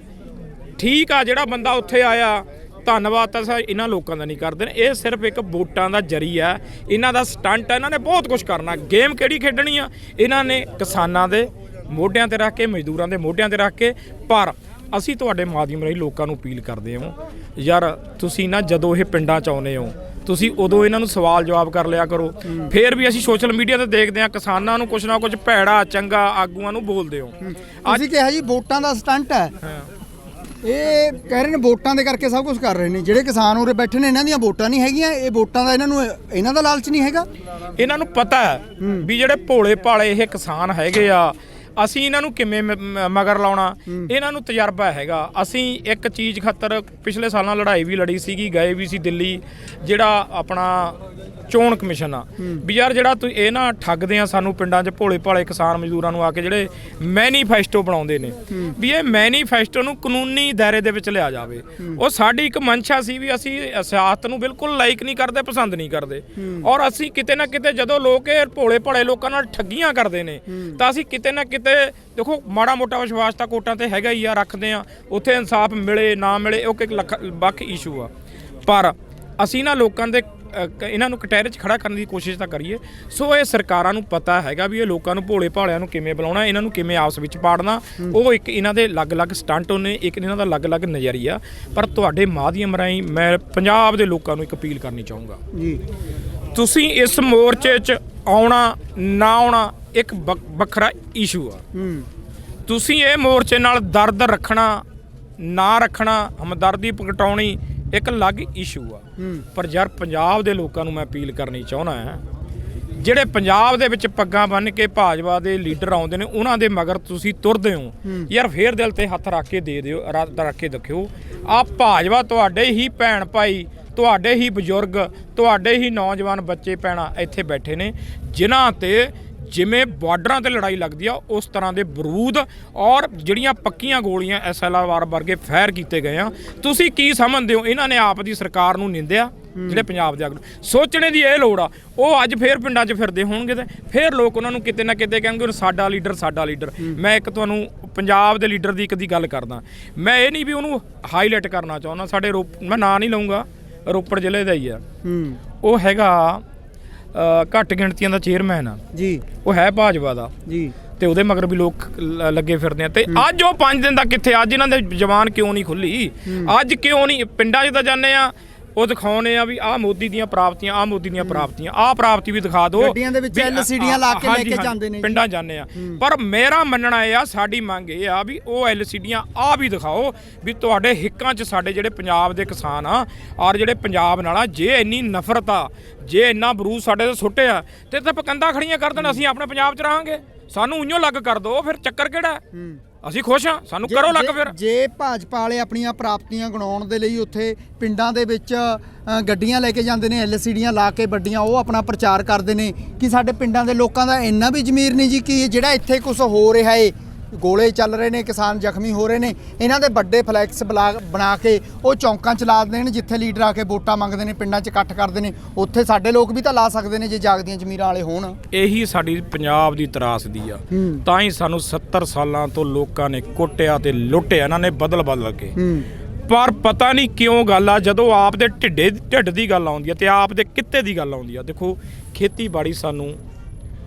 ਠੀਕ ਆ ਜਿਹੜਾ ਬੰਦਾ ਉੱਥੇ ਆਇਆ ਧੰਨਵਾਦ ਤਾਂ ਸਾ ਇਹਨਾਂ ਲੋਕਾਂ ਦਾ ਨਹੀਂ ਕਰਦੇ ਨੇ। ਇਹ ਸਿਰਫ ਇੱਕ ਵੋਟਾਂ ਦਾ ਜਰੀਆ ਇਹਨਾਂ ਦਾ ਸਟੰਟ ਹੈ ਇਹਨਾਂ ਨੇ ਬਹੁਤ ਕੁਝ ਕਰਨਾ। ਗੇਮ ਕਿਹੜੀ ਖੇਡਣੀ ਆ? ਇਹਨਾਂ ਨੇ ਕਿਸਾਨਾਂ ਦੇ ਮੋਢਿਆਂ ਤੇ ਰੱਖ ਕੇ ਮਜ਼ਦੂਰਾਂ ਦੇ ਮੋਢਿਆਂ ਤੇ ਰੱਖ ਕੇ। ਪਰ ਅਸੀਂ ਤੁਹਾਡੇ ਮਾਧਿਅਮ ਰਾਹੀਂ ਲੋਕਾਂ ਨੂੰ ਅਪੀਲ ਕਰਦੇ ਹਾਂ। ਯਾਰ ਤੁਸੀਂ ਨਾ ਜਦੋਂ ਇਹ ਪਿੰਡਾਂ ਚ ਆਉਨੇ ਹੋ ਤੁਸੀਂ ਉਦੋਂ ਇਹਨਾਂ ਨੂੰ ਸਵਾਲ ਜਵਾਬ ਕਰ ਲਿਆ ਕਰੋ। ਫੇਰ ਵੀ ਅਸੀਂ ਸੋਸ਼ਲ ਮੀਡੀਆ ਤੇ ਦੇਖਦੇ ਹਾਂ ਕਿਸਾਨਾਂ ਨੂੰ ਕੁਛ ਨਾ ਕੁਛ ਭੈੜਾ ਚੰਗਾ ਆਗੂਆਂ ਨੂੰ ਬੋਲਦੇ ਹੋ। ਤੁਸੀਂ ਕਿਹਾ ਜੀ ਵੋਟਾਂ ਦਾ ਸਟੰਟ ਹੈ। ਹਾਂ। ਇਹ ਕਹਿ ਰਹੇ ਨੇ ਵੋਟਾਂ ਦੇ ਕਰਕੇ ਸਭ ਕੁਝ ਕਰ ਰਹੇ ਨੇ। ਜਿਹੜੇ ਕਿਸਾਨ ਉਰੇ ਬੈਠੇ ਨੇ ਇਹਨਾਂ ਦੀਆਂ ਵੋਟਾਂ ਨਹੀਂ ਹੈਗੀਆਂ। ਇਹ ਵੋਟਾਂ ਦਾ ਇਹਨਾਂ ਨੂੰ ਇਹਨਾਂ ਦਾ ਲਾਲਚ ਨਹੀਂ ਹੈਗਾ। ਇਹਨਾਂ ਨੂੰ ਪਤਾ ਹੈ। ਵੀ ਜਿਹੜੇ ਭੋਲੇ ਭਾਲੇ ਇਹ ਕਿਸਾਨ ਹੈਗੇ ਆ ਅਸੀਂ ਇਹਨਾਂ ਨੂੰ ਕਿਵੇਂ ਮ- ਮ- ਮਗਰ ਲਾਉਣਾ? ਇਹਨਾਂ ਨੂੰ ਤਜਰਬਾ ਹੈਗਾ। ਅਸੀਂ ਇੱਕ ਚੀਜ਼ ਖਾਤਰ ਪਿਛਲੇ ਸਾਲਾਂ ਲੜਾਈ ਵੀ ਲੜੀ ਸੀਗੀ ਗਏ ਵੀ ਸੀ ਦਿੱਲੀ ਜਿਹੜਾ ਆਪਣਾ ਚੋਣ ਕਮਿਸ਼ਨ ਆ। ਵੀ ਯਾਰ ਜਿਹੜਾ ਤੂੰ ਇਹ ਨਾ ਠੱਗਦੇ ਆ ਸਾਨੂੰ ਪਿੰਡਾਂ 'ਚ ਭੋਲੇ ਭਾਲੇ ਕਿਸਾਨ ਮਜ਼ਦੂਰਾਂ ਨੂੰ ਆ ਕੇ ਜਿਹੜੇ ਮੈਨੀਫੈਸਟੋ ਬਣਾਉਂਦੇ ਨੇ। ਵੀ ਇਹ ਮੈਨੀਫੈਸਟੋ ਨੂੰ ਕਾਨੂੰਨੀ ਦਾਇਰੇ ਦੇ ਵਿੱਚ ਲਿਆ ਜਾਵੇ। ਉਹ ਸਾਡੀ ਇੱਕ ਮਨਸ਼ਾ ਸੀ ਵੀ ਅਸੀਂ ਸਿਆਸਤ ਨੂੰ ਬਿਲਕੁਲ ਲਾਈਕ ਨਹੀਂ ਕਰਦੇ ਪਸੰਦ ਨਹੀਂ ਕਰਦੇ। ਔਰ ਅਸੀਂ ਕਿਤੇ ਨਾ ਕਿਤੇ ਜਦੋਂ ਲੋਕ ਇਹ ਭੋਲੇ ਭਾਲੇ ਲੋਕਾਂ ਨਾਲ ਠੱਗੀਆਂ ਕਰਦੇ ਨੇ ਤਾਂ ਅਸੀਂ ਕਿਤੇ ਨਾ ਕਿਤੇ ਦੇਖੋ ਮਾੜਾ ਮੋਟਾ ਵਿਸ਼ਵਾਸ ਤਾਂ ਕੋਟਾਂ ਤੇ ਹੈਗਾ ਹੀ ਆ ਰੱਖਦੇ ਆ। ਉੱਥੇ ਇਨਸਾਫ ਮਿਲੇ ਨਾ ਮਿਲੇ ਉਹ ਇੱਕ ਲੱਖ ਵੱਖ ਇਸ਼ੂ ਆ। ਪਰ ਅਸੀਂ ਨਾ ਲੋਕਾਂ ਦੇ ਇਹਨਾਂ ਨੂੰ ਕਟਹਿਰੇ 'ਚ ਖੜਾ ਕਰਨ ਦੀ ਕੋਸ਼ਿਸ਼ ਤਾਂ ਕਰੀਏ। ਸੋ ਇਹ ਸਰਕਾਰਾਂ ਨੂੰ ਪਤਾ ਹੈਗਾ ਵੀ ਇਹ ਲੋਕਾਂ ਨੂੰ ਭੋਲੇ ਭਾਲਿਆਂ ਨੂੰ ਕਿਵੇਂ ਬੁਲਾਉਣਾ ਇਹਨਾਂ ਨੂੰ ਕਿਵੇਂ ਆਪਸ ਵਿੱਚ ਪਾੜਨਾ। ਉਹ ਇੱਕ ਇਹਨਾਂ ਦੇ ਅਲੱਗ-ਅਲੱਗ ਸਟੰਟ ਉਹਨੇ ਇੱਕ ਇਹਨਾਂ ਦਾ ਅਲੱਗ-ਅਲੱਗ ਨਜ਼ਰੀਆ। ਪਰ ਤੁਹਾਡੇ ਮਾਧਿਅਮ ਰਾਹੀਂ ਮੈਂ ਪੰਜਾਬ ਦੇ ਲੋਕਾਂ ਨੂੰ ਇੱਕ ਅਪੀਲ ਕਰਨੀ ਚਾਹੂੰਗਾ। ਜੀ। ਤੁਸੀਂ ਇਸ ਮੋਰਚੇ 'ਚ ਆਉਣਾ ਨਾ ਆਉਣਾ ਇੱਕ ਵੱਖਰਾ ਇਸ਼ੂ ਆ। ਤੁਸੀਂ ਇਹ ਮੋਰਚੇ ਨਾਲ ਦਰਦ ਰੱਖਣਾ ਨਾ ਰੱਖਣਾ ਹਮਦਰਦੀ ਪ੍ਰਗਟਾਉਣੀ ਇੱਕ ਅਲੱਗ ਇਸ਼ੂ ਆ। ਪਰ ਯਾਰ ਪੰਜਾਬ ਦੇ ਲੋਕਾਂ ਨੂੰ ਮੈਂ ਅਪੀਲ ਕਰਨੀ ਚਾਹੁੰਦਾ ਹਾਂ ਜਿਹੜੇ ਪੰਜਾਬ ਦੇ ਵਿੱਚ ਪੱਗਾਂ ਬੰਨ੍ਹ ਕੇ ਭਾਜਪਾ ਦੇ ਲੀਡਰ ਆਉਂਦੇ ਨੇ ਉਹਨਾਂ ਦੇ ਮਗਰ ਤੁਸੀਂ ਤੁਰਦੇ ਹੋ। ਯਾਰ ਫੇਰ ਦਿਲ ਤੇ ਹੱਥ ਰੱਖ ਕੇ ਦੇ ਦਿਓ ਰੱਖ ਰੱਖ ਕੇ ਦੇਖਿਓ ਆ ਭਾਜਪਾ ਤੁਹਾਡੇ ਹੀ ਭੈਣ ਭਾਈ ਤੁਹਾਡੇ ਹੀ ਬਜ਼ੁਰਗ ਤੁਹਾਡੇ ਹੀ ਨੌਜਵਾਨ ਬੱਚੇ ਪੈਣਾ ਇੱਥੇ ਬੈਠੇ ਨੇ ਜਿਨ੍ਹਾਂ ਤੇ ਜਿਵੇਂ ਬਾਰਡਰਾਂ ਤੇ ਲੜਾਈ ਲੱਗਦੀ ਆ ਉਸ ਤਰ੍ਹਾਂ ਦੇ ਬਰੂਦ ਔਰ ਜਿਹੜੀਆਂ ਪੱਕੀਆਂ ਗੋਲੀਆਂ ਐਸਐਲਆਰ ਵਰਗੇ ਫਾਇਰ ਕੀਤੇ ਗਏ ਆ। ਤੁਸੀਂ ਕੀ ਸਮਝਦੇ ਹੋ? ਇਹਨਾਂ ਨੇ ਆਪ ਦੀ ਸਰਕਾਰ ਨੂੰ ਨਿੰਦਿਆ ਜਿਹੜੇ ਪੰਜਾਬ ਦੇ ਆਗੂ ਸੋਚਣੇ ਦੀ ਇਹ ਲੋੜ ਆ ਉਹ ਅੱਜ ਫੇਰ ਪਿੰਡਾਂ 'ਚ ਫਿਰਦੇ ਹੋਣਗੇ ਤੇ ਫੇਰ ਲੋਕ ਉਹਨਾਂ ਨੂੰ ਕਿਤੇ ਨਾ ਕਿਤੇ ਕਹਿਣਗੇ ਸਾਡਾ ਲੀਡਰ ਸਾਡਾ ਲੀਡਰ। ਮੈਂ ਇੱਕ ਤੁਹਾਨੂੰ ਪੰਜਾਬ ਦੇ ਲੀਡਰ ਦੀ ਇੱਕ ਦੀ ਗੱਲ ਕਰਦਾ। ਮੈਂ ਇਹ ਨਹੀਂ ਵੀ ਉਹਨੂੰ ਹਾਈਲਾਈਟ ਕਰਨਾ ਚਾਹੁੰਦਾ ਸਾਡੇ ਮੈਂ ਨਾਂ ਨਹੀਂ ਲਊਂਗਾ ਰੋਪੜ ਜ਼ਿਲ੍ਹੇ ਦਾ ਹੀ ਆ। ਉਹ ਹੈਗਾ ਘੱਟ ਗਿਣਤੀਆਂ ਦਾ ਚੇਅਰਮੈਨ ਆ। ਜੀ। ਉਹ ਹੈ ਭਾਜਪਾ ਦਾ। ਜੀ। ਤੇ ਉਹਦੇ ਮਗਰ ਵੀ ਲੋਕ ਲ- ਲੱਗੇ ਫਿਰਦੇ ਆ। ਤੇ ਅੱਜ ਉਹ 5 ਦਿਨ ਦਾ ਕਿੱਥੇ ਅੱਜ ਇਹਨਾਂ ਦੇ ਜ਼ਬਾਨ ਕਿਉਂ ਨਹੀਂ ਖੁੱਲੀ? ਅੱਜ ਕਿਉਂ ਨਹੀਂ? ਪਿੰਡਾਂ 'ਚ ਤਾਂ ਜਾਂਦੇ ਆ ਉਹ ਦਿਖਾਉਣੇ ਆ ਵੀ ਆਹ ਮੋਦੀ ਦੀਆਂ ਪ੍ਰਾਪਤੀਆਂ ਆਹ ਮੋਦੀ ਦੀਆਂ ਪ੍ਰਾਪਤੀਆਂ ਆਹ ਪ੍ਰਾਪਤੀ ਵੀ ਦਿਖਾ ਦਿਓ। ਗੱਡੀਆਂ ਦੇ ਵਿੱਚ LCD ਲਾ ਕੇ ਲੈ ਕੇ ਜਾਂਦੇ ਨੇ। ਪਿੰਡਾਂ ਜਾਂਦੇ ਆ। ਪਰ ਮੇਰਾ ਮੰਨਣਾ ਇਹ ਆ ਸਾਡੀ ਮੰਗ ਇਹ ਆ ਵੀ ਉਹ ਐਲਸੀਡੀਆਂ ਆ ਵੀ ਦਿਖਾਓ ਵੀ ਤੁਹਾਡੇ ਹਿੱਕਾਂ 'ਚ ਸਾਡੇ ਜਿਹੜੇ ਪੰਜਾਬ ਦੇ ਕਿਸਾਨ ਆ ਔਰ ਜਿਹੜੇ ਪੰਜਾਬ ਨਾਲ ਆ ਜੇ ਇੰਨੀ ਨਫ਼ਰਤ ਆ ਜੇ ਇੰਨਾ ਬਰੂਦ ਸਾਡੇ ਤੇ ਸੁੱਟਿਆ ਤੇ ਤਾਂ ਪਕੰਦਾ ਖੜੀਆਂ ਕਰ ਦੇਣ ਅਸੀਂ ਆਪਣੇ ਪੰਜਾਬ 'ਚ ਰਹਾਂਗੇ। ਸਾਨੂੰ ਉਈਓ ਲੱਗ ਕਰ ਦੋ ਫਿਰ ਚੱਕਰ ਕਿਹੜਾ? ਹੈ? ਅਸੀਂ ਖੁਸ਼ ਆ ਸਾਨੂੰ ਕਰੋ ਲੱਗ ਫਿਰ। ਜੇ ਭਾਜਪਾ ਵਾਲੇ ਆਪਣੀਆਂ ਪ੍ਰਾਪਤੀਆਂ ਗਣਾਉਣ ਦੇ ਲਈ ਉੱਥੇ ਪਿੰਡਾਂ ਦੇ ਵਿੱਚ ਗੱਡੀਆਂ ਲੈ ਕੇ ਜਾਂਦੇ ਨੇ ਐਲਸੀਡੀਆਂ ਲਾ ਕੇ ਵੱਡੀਆਂ ਉਹ ਆਪਣਾ ਪ੍ਰਚਾਰ ਕਰਦੇ ਨੇ ਕਿ ਸਾਡੇ ਪਿੰਡਾਂ ਦੇ ਲੋਕਾਂ ਦਾ ਇੰਨਾ ਵੀ ਜ਼ਮੀਰ ਨਹੀਂ ਜੀ ਕਿ ਜਿਹੜਾ ਇੱਥੇ ਕੁਝ ਹੋ ਰਿਹਾ ਏ ਗੋਲੇ ਚੱਲ ਰਹੇ ਨੇ ਕਿਸਾਨ ਜ਼ਖਮੀ ਹੋ ਰਹੇ ਨੇ। ਇਹਨਾਂ ਦੇ ਵੱਡੇ ਫਲੈਕਸ ਬਣਾ ਕੇ ਉਹ ਚੌਂਕਾਂ ਚ ਲਾ ਦੇਣ ਜਿੱਥੇ ਲੀਡਰ ਆ ਕੇ ਵੋਟਾਂ ਮੰਗਦੇ ਨੇ ਪਿੰਡਾਂ 'ਚ ਇਕੱਠ ਕਰਦੇ ਨੇ। ਉੱਥੇ ਸਾਡੇ ਲੋਕ ਵੀ ਤਾਂ ਲਾ ਸਕਦੇ ਨੇ ਜੇ ਜਾਗਦੀਆਂ ਜ਼ਮੀਰਾਂ ਵਾਲੇ ਹੋਣ। ਇਹੀ ਸਾਡੀ ਪੰਜਾਬ ਦੀ ਤਰਾਸਦੀ ਆ। ਤਾਂ ਹੀ ਸਾਨੂੰ 70 ਸਾਲਾਂ ਤੋਂ ਲੋਕਾਂ ਨੇ ਕੁੱਟਿਆ ਤੇ ਲੁੱਟਿਆ ਇਹਨਾਂ ਨੇ ਬਦਲ ਬਦਲ ਕੇ। ਪਰ ਪਤਾ ਨਹੀਂ ਕਿਉਂ ਗੱਲ ਆ ਜਦੋਂ ਆਪ ਦੇ ਢਿੱਡੇ ਢਿੱਡ ਦੀ ਗੱਲ ਆਉਂਦੀ ਆ ਤੇ ਆਪ ਦੇ ਕਿੱਤੇ ਦੀ ਗੱਲ ਆਉਂਦੀ ਆ। ਦੇਖੋ ਖੇਤੀਬਾੜੀ ਸਾਨੂੰ